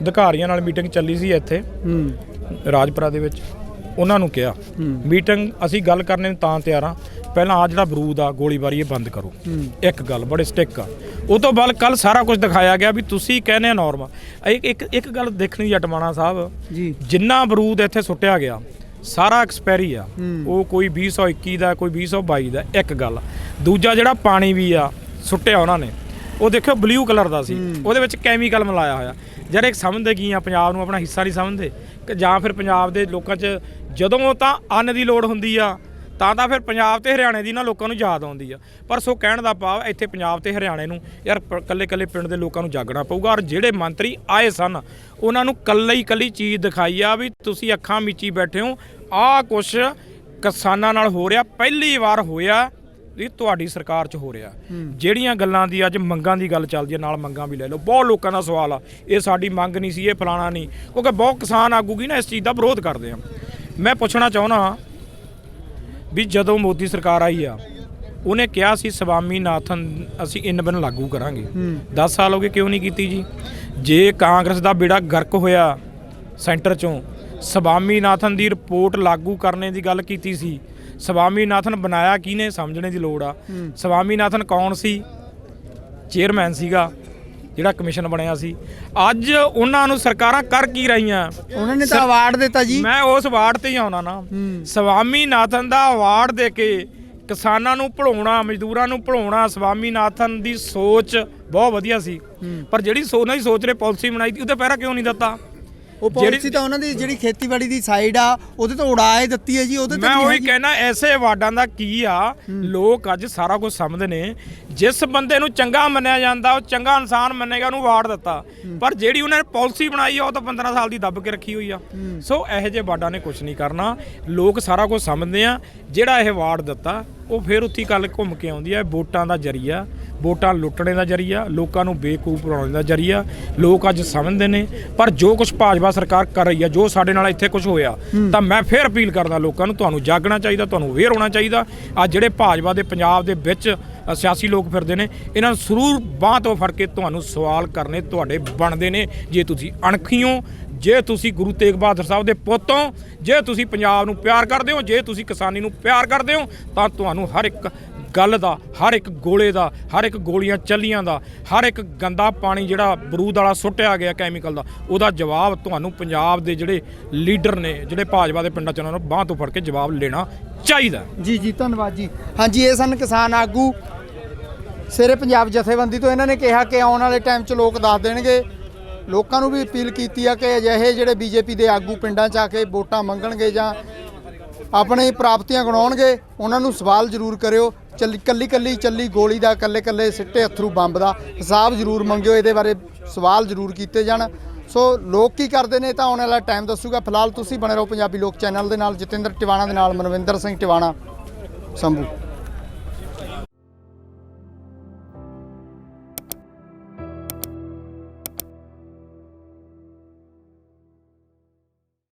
ਅਧਿਕਾਰੀਆਂ ਨਾਲ ਮੀਟਿੰਗ ਚੱਲੀ ਸੀ ਇੱਥੇ ਹੂੰ। ਰਾਜਪੁਰਾ ਦੇ ਵਿੱਚ। ਉਹਨਾਂ ਨੂੰ ਕਿਹਾ ਮੀਟਿੰਗ ਅਸੀਂ ਗੱਲ ਕਰਨੇ ਨੂੰ ਤਾਂ ਤਿਆਰ ਆ ਪਹਿਲਾਂ ਆ ਜਿਹੜਾ ਬਰੂਦ ਆ ਗੋਲੀਬਾਰੀ ਇਹ ਬੰਦ ਕਰੋ। ਇੱਕ ਗੱਲ ਬੜੇ ਸਟਿਕ ਆ। ਉਹ ਤੋਂ ਬਾਅਦ ਕੱਲ ਸਾਰਾ ਕੁਝ ਦਿਖਾਇਆ ਗਿਆ ਵੀ ਤੁਸੀਂ ਕਹਿੰਦੇ ਆ। ਨੋਰਮ ਇੱਕ ਇੱਕ ਇੱਕ ਗੱਲ ਦੇਖਣੀ ਜਟਮਾਣਾ ਸਾਹਿਬ। ਜੀ। ਜਿੰਨਾ ਬਰੂਦ ਇੱਥੇ ਸੁੱਟਿਆ ਗਿਆ ਸਾਰਾ ਐਕਸਪਾਇਰੀ ਆ। ਉਹ ਕੋਈ 2021 ਦਾ ਕੋਈ 2022 ਦਾ ਇੱਕ ਗੱਲ। ਦੂਜਾ ਜਿਹੜਾ ਪਾਣੀ ਵੀ ਆ ਸੁੱਟਿਆ ਉਹਨਾਂ ਨੇ। ਉਹ ਦੇਖਿਓ ਬਲੂ ਕਲਰ ਦਾ ਸੀ। ਉਹਦੇ ਵਿੱਚ ਕੈਮੀਕਲ ਮਿਲਾਇਆ ਹੋਇਆ। ਯਾਰ ਇੱਕ ਸਮਝਦੇ ਕੀ ਆ? ਪੰਜਾਬ ਨੂੰ ਆਪਣਾ ਹਿੱਸਾ ਨਹੀਂ ਸਮਝਦੇ। ਕਿ ਜਾਂ ਫਿਰ ਪੰਜਾਬ ਦੇ ਲੋਕਾਂ 'ਚ ਜਦੋਂ ਤਾਂ ਅੰਨ ਦੀ ਲੋੜ ਹੁੰਦੀ ਆ ਤਾਂ ਤਾਂ ਫਿਰ ਪੰਜਾਬ ਤੇ ਹਰਿਆਣੇ ਦੀ ਨਾ ਲੋਕਾਂ ਨੂੰ ਯਾਦ ਆਉਂਦੀ ਆ। ਪਰ ਸੋ ਕਹਿਣ ਦਾ ਭਾਵ ਇੱਥੇ ਪੰਜਾਬ ਤੇ ਹਰਿਆਣੇ ਨੂੰ ਯਾਰ ਕੱਲੇ ਕੱਲੇ ਪਿੰਡ ਦੇ ਲੋਕਾਂ ਨੂੰ ਜਾਗਣਾ ਪਊਗਾ। ਔਰ ਜਿਹੜੇ ਮੰਤਰੀ ਆਏ ਸਨ ਉਹਨਾਂ ਨੂੰ ਕੱਲੇ ਹੀ ਕੱਲੀ ਚੀਜ਼ ਦਿਖਾਈ ਆ ਵੀ ਤੁਸੀਂ ਅੱਖਾਂ ਮੀਚੀ ਬੈਠੇ ਹੋ। ਆਹ ਕੁਛ ਕਿਸਾਨਾਂ ਨਾਲ ਹੋ ਰਿਹਾ। ਪਹਿਲੀ ਵਾਰ ਹੋਇਆ ਇਹ ਤੁਹਾਡੀ ਸਰਕਾਰ 'ਚ ਹੋ ਰਿਹਾ। ਜਿਹੜੀਆਂ ਗੱਲਾਂ ਦੀ ਅੱਜ ਮੰਗਾਂ ਦੀ ਗੱਲ ਚੱਲਦੀ ਹੈ ਨਾਲ ਮੰਗਾਂ ਵੀ ਲੈ ਲਓ। ਬਹੁਤ ਲੋਕਾਂ ਦਾ ਸਵਾਲ ਆ ਇਹ ਸਾਡੀ ਮੰਗ ਨਹੀਂ ਸੀ ਇਹ ਫਲਾਣਾ ਨਹੀਂ। ਕਿਉਂਕਿ ਬਹੁਤ ਕਿਸਾਨ ਆਗੂਗੀ ਨਾ ਇਸ ਚੀਜ਼ ਦਾ ਵਿਰੋਧ ਕਰਦੇ ਆ। ਮੈਂ ਪੁੱਛਣਾ ਚਾਹੁੰਦਾ ਵੀ ਜਦੋਂ ਮੋਦੀ ਸਰਕਾਰ ਆਈ ਆ ਉਹਨੇ ਕਿਹਾ ਸੀ ਸਵਾਮੀ ਨਾਥਨ ਅਸੀਂ ਇਨ ਬਿਨ ਲਾਗੂ ਕਰਾਂਗੇ। 10 ਸਾਲ ਹੋ ਗਏ ਕਿਉਂ ਨਹੀਂ ਕੀਤੀ ਜੀ? ਜੇ ਕਾਂਗਰਸ ਦਾ ਬੇੜਾ ਗਰਕ ਹੋਇਆ ਸੈਂਟਰ ਚੋਂ ਸਵਾਮੀ ਨਾਥਨ ਦੀ ਰਿਪੋਰਟ ਲਾਗੂ ਕਰਨੇ ਦੀ ਗੱਲ ਕੀਤੀ ਸੀ ਸਵਾਮੀ ਨਾਥਨ ਬਣਾਇਆ ਕਿਹਨੇ ਸਮਝਣੇ ਦੀ ਲੋੜ ਆ? ਸਵਾਮੀ ਨਾਥਨ ਕੌਣ ਸੀ? ਚੇਅਰਮੈਨ ਸੀਗਾ ਜਿਹੜਾ ਕਮਿਸ਼ਨ ਬਣਿਆ ਸੀ। ਅੱਜ ਉਹਨਾਂ ਨੂੰ ਸਰਕਾਰਾਂ ਕਰ ਕੀ ਰਹੀਆਂ? ਉਹਨਾਂ ਨੇ ਤਾਂ ਅਵਾਰਡ ਦਿੱਤਾ ਜੀ। ਮੈਂ ਉਸ ਅਵਾਰਡ ਤੇ ਹੀ ਆਉਣਾ ਨਾ ਸਵਾਮੀ ਨਾਥਨ ਦਾ ਅਵਾਰਡ ਦੇ ਕੇ ਕਿਸਾਨਾਂ ਨੂੰ ਭੜਾਉਣਾ ਮਜ਼ਦੂਰਾਂ ਨੂੰ ਭੜਾਉਣਾ ਸਵਾਮੀ ਨਾਥਨ ਦੀ ਸੋਚ ਬਹੁਤ ਵਧੀਆ ਸੀ। ਪਰ ਜਿਹੜੀ ਉਹਨਾਂ ਦੀ ਸੋਚ ਰੇ ਪਾਲਿਸੀ ਬਣਾਈ ਸੀ ਉਹਦੇ ਪਹਿਰਾ ਕਿਉਂ ਨਹੀਂ ਦਿੱਤਾ? ਉਹ ਪਾਲਿਸੀ ਤਾਂ ਉਹਨਾਂ ਦੀ ਜਿਹੜੀ ਖੇਤੀਬਾੜੀ ਦੀ ਸਾਈਡ ਆ ਉਹਦੇ ਤੋਂ ਉਡਾਏ ਦਿੱਤੀ ਹੈ ਜੀ ਉਹਦੇ ਤੇ ਮੈਂ ਉਹੀ। ਕਹਿਣਾ ਐਸੇ ਅਵਾਰਡਾਂ ਦਾ ਕੀ ਆ ਲੋਕ ਅੱਜ ਸਾਰਾ ਕੁਝ ਸਮਝਦੇ ਨੇ ਜਿਸ ਬੰਦੇ ਨੂੰ ਚੰਗਾ ਮੰਨਿਆ ਜਾਂਦਾ ਉਹ ਚੰਗਾ ਇਨਸਾਨ ਮੰਨੇਗਾ ਉਹਨੂੰ ਵਾਰਡ ਦਿੱਤਾ। ਪਰ ਜਿਹੜੀ ਉਹਨਾਂ ਨੇ ਪਾਲਿਸੀ ਬਣਾਈ ਆ ਉਹ ਤਾਂ 15 ਸਾਲ ਦੀ ਦੱਬ ਕੇ ਰੱਖੀ ਹੋਈ ਆ। ਸੋ ਇਹੋ ਜਿਹੇ ਵਾਰਡਾਂ ਨੇ ਕੁਝ ਨਹੀਂ ਕਰਨਾ। ਲੋਕ ਸਾਰਾ ਕੁਝ ਸਮਝਦੇ ਆ। ਜਿਹੜਾ ਇਹ ਵਾਰਡ ਦਿੱਤਾ ਉਹ ਫਿਰ ਉੱਥੀ ਗੱਲ ਘੁੰਮ ਕੇ ਆਉਂਦੀ ਹੈ ਵੋਟਾਂ ਦਾ ਜਰੀਆ ਵੋਟਾਂ ਲੁੱਟਣੇ ਦਾ ਜਰੀਆ ਲੋਕਾਂ ਨੂੰ ਬੇਕੂਫ ਬਣਾਉਣ ਦਾ ਜਰੀਆ। ਲੋਕ ਅੱਜ ਸਮਝਦੇ ਨੇ ਪਰ ਜੋ ਕੁਝ ਭਾਜਪਾ ਸਰਕਾਰ ਕਰ ਰਹੀ ਆ ਜੋ ਸਾਡੇ ਨਾਲ ਇੱਥੇ ਕੁਝ ਹੋਇਆ ਤਾਂ ਮੈਂ ਫਿਰ ਅਪੀਲ ਕਰਦਾ ਲੋਕਾਂ ਨੂੰ ਤੁਹਾਨੂੰ ਜਾਗਣਾ ਚਾਹੀਦਾ ਤੁਹਾਨੂੰ ਅਵੇਅਰ ਹੋਣਾ ਚਾਹੀਦਾ। ਆ ਜਿਹੜੇ ਭਾਜਪਾ ਦੇ ਪੰਜਾਬ ਦੇ ਵਿੱਚ ਸਿਆਸੀ ਲੋਕ ਫਿਰਦੇ ਨੇ। ਇਹਨਾਂ ਨੂੰ ਸਰੂਰ ਬਾਂਹ ਤੋਂ ਫੜ ਕੇ ਤੁਹਾਨੂੰ ਸਵਾਲ ਕਰਨੇ ਤੁਹਾਡੇ ਬਣਦੇ ਨੇ। ਜੇ ਤੁਸੀਂ ਅਣਖੀਓ ਜੇ ਤੁਸੀਂ ਗੁਰੂ ਤੇਗ ਬਹਾਦਰ ਸਾਹਿਬ ਦੇ ਪੁੱਤ ਹੋ, ਜੇ ਤੁਸੀਂ ਪੰਜਾਬ ਨੂੰ ਪਿਆਰ ਕਰਦੇ ਹੋ, ਜੇ ਤੁਸੀਂ ਕਿਸਾਨੀ ਨੂੰ ਪਿਆਰ ਕਰਦੇ ਹੋ, ਤਾਂ ਤੁਹਾਨੂੰ ਹਰ ਇੱਕ ਗੱਲ ਦਾ, ਹਰ ਇੱਕ ਗੋਲੇ ਦਾ, ਹਰ ਇੱਕ ਗੋਲੀਆਂ ਚੱਲੀਆਂ ਦਾ, ਹਰ ਇੱਕ ਗੰਦਾ ਪਾਣੀ ਜਿਹੜਾ ਬਰੂਦ ਵਾਲਾ ਸੁੱਟਿਆ ਗਿਆ ਕੈਮੀਕਲ ਦਾ, ਉਹਦਾ ਜਵਾਬ ਤੁਹਾਨੂੰ ਪੰਜਾਬ ਦੇ ਜਿਹੜੇ ਲੀਡਰ ਨੇ, ਜਿਹੜੇ ਭਾਜਪਾ ਦੇ ਪਿੰਡਾਂ ਚ ਉਹਨਾਂ ਨੂੰ ਬਾਂਹ ਤੋਂ ਫੜ ਕੇ ਜਵਾਬ ਲੈਣਾ ਚਾਹੀਦਾ। ਜੀ ਜੀ, ਧੰਨਵਾਦ ਜੀ। ਹਾਂਜੀ, ਇਹ ਸਨ ਕਿਸਾਨ ਆਗੂ ਸਵੇਰੇ ਪੰਜਾਬ ਜਥੇਬੰਦੀ ਤੋਂ ਇਹਨਾਂ ਨੇ ਕਿਹਾ ਕਿ ਆਉਣ ਵਾਲੇ ਟਾਈਮ 'ਚ ਲੋਕ ਦੱਸ ਦੇਣਗੇ। ਲੋਕਾਂ ਨੂੰ ਵੀ ਅਪੀਲ ਕੀਤੀ ਆ ਕਿ ਅਜਿਹੇ ਜਿਹੜੇ ਬੀਜੇਪੀ ਦੇ ਆਗੂ ਪਿੰਡਾਂ 'ਚ ਆ ਕੇ ਵੋਟਾਂ ਮੰਗਣਗੇ ਜਾਂ ਆਪਣੀ ਪ੍ਰਾਪਤੀਆਂ ਗਣਾਉਣਗੇ, ਉਹਨਾਂ ਨੂੰ ਸਵਾਲ ਜ਼ਰੂਰ ਕਰਿਓ। ਚੱਲੀ, ਕੱਲੀ ਕੱਲੀ ਚੱਲੀ ਗੋਲੀ ਦਾ, ਕੱਲੇ ਕੱਲੇ ਸਿੱਟੇ ਅਥਰੂ ਬੰਬ ਦਾ ਹਿਸਾਬ ਜ਼ਰੂਰ ਮੰਗਿਓ, ਇਹਦੇ ਬਾਰੇ ਸਵਾਲ ਜ਼ਰੂਰ ਕੀਤੇ ਜਾਣ। ਸੋ ਲੋਕ ਕੀ ਕਰਦੇ ਨੇ ਤਾਂ ਆਉਣ ਵਾਲਾ ਟਾਈਮ ਦੱਸੂਗਾ। ਫਿਲਹਾਲ ਤੁਸੀਂ ਬਣੇ ਰਹੋ ਪੰਜਾਬੀ ਲੋਕ ਚੈਨਲ ਦੇ ਨਾਲ, ਜਤਿੰਦਰ ਟਿਵਾਣਾ ਦੇ ਨਾਲ, ਮਨਵਿੰਦਰ ਸਿੰਘ ਟਿਵਾਣਾ, ਸੰਭੂ।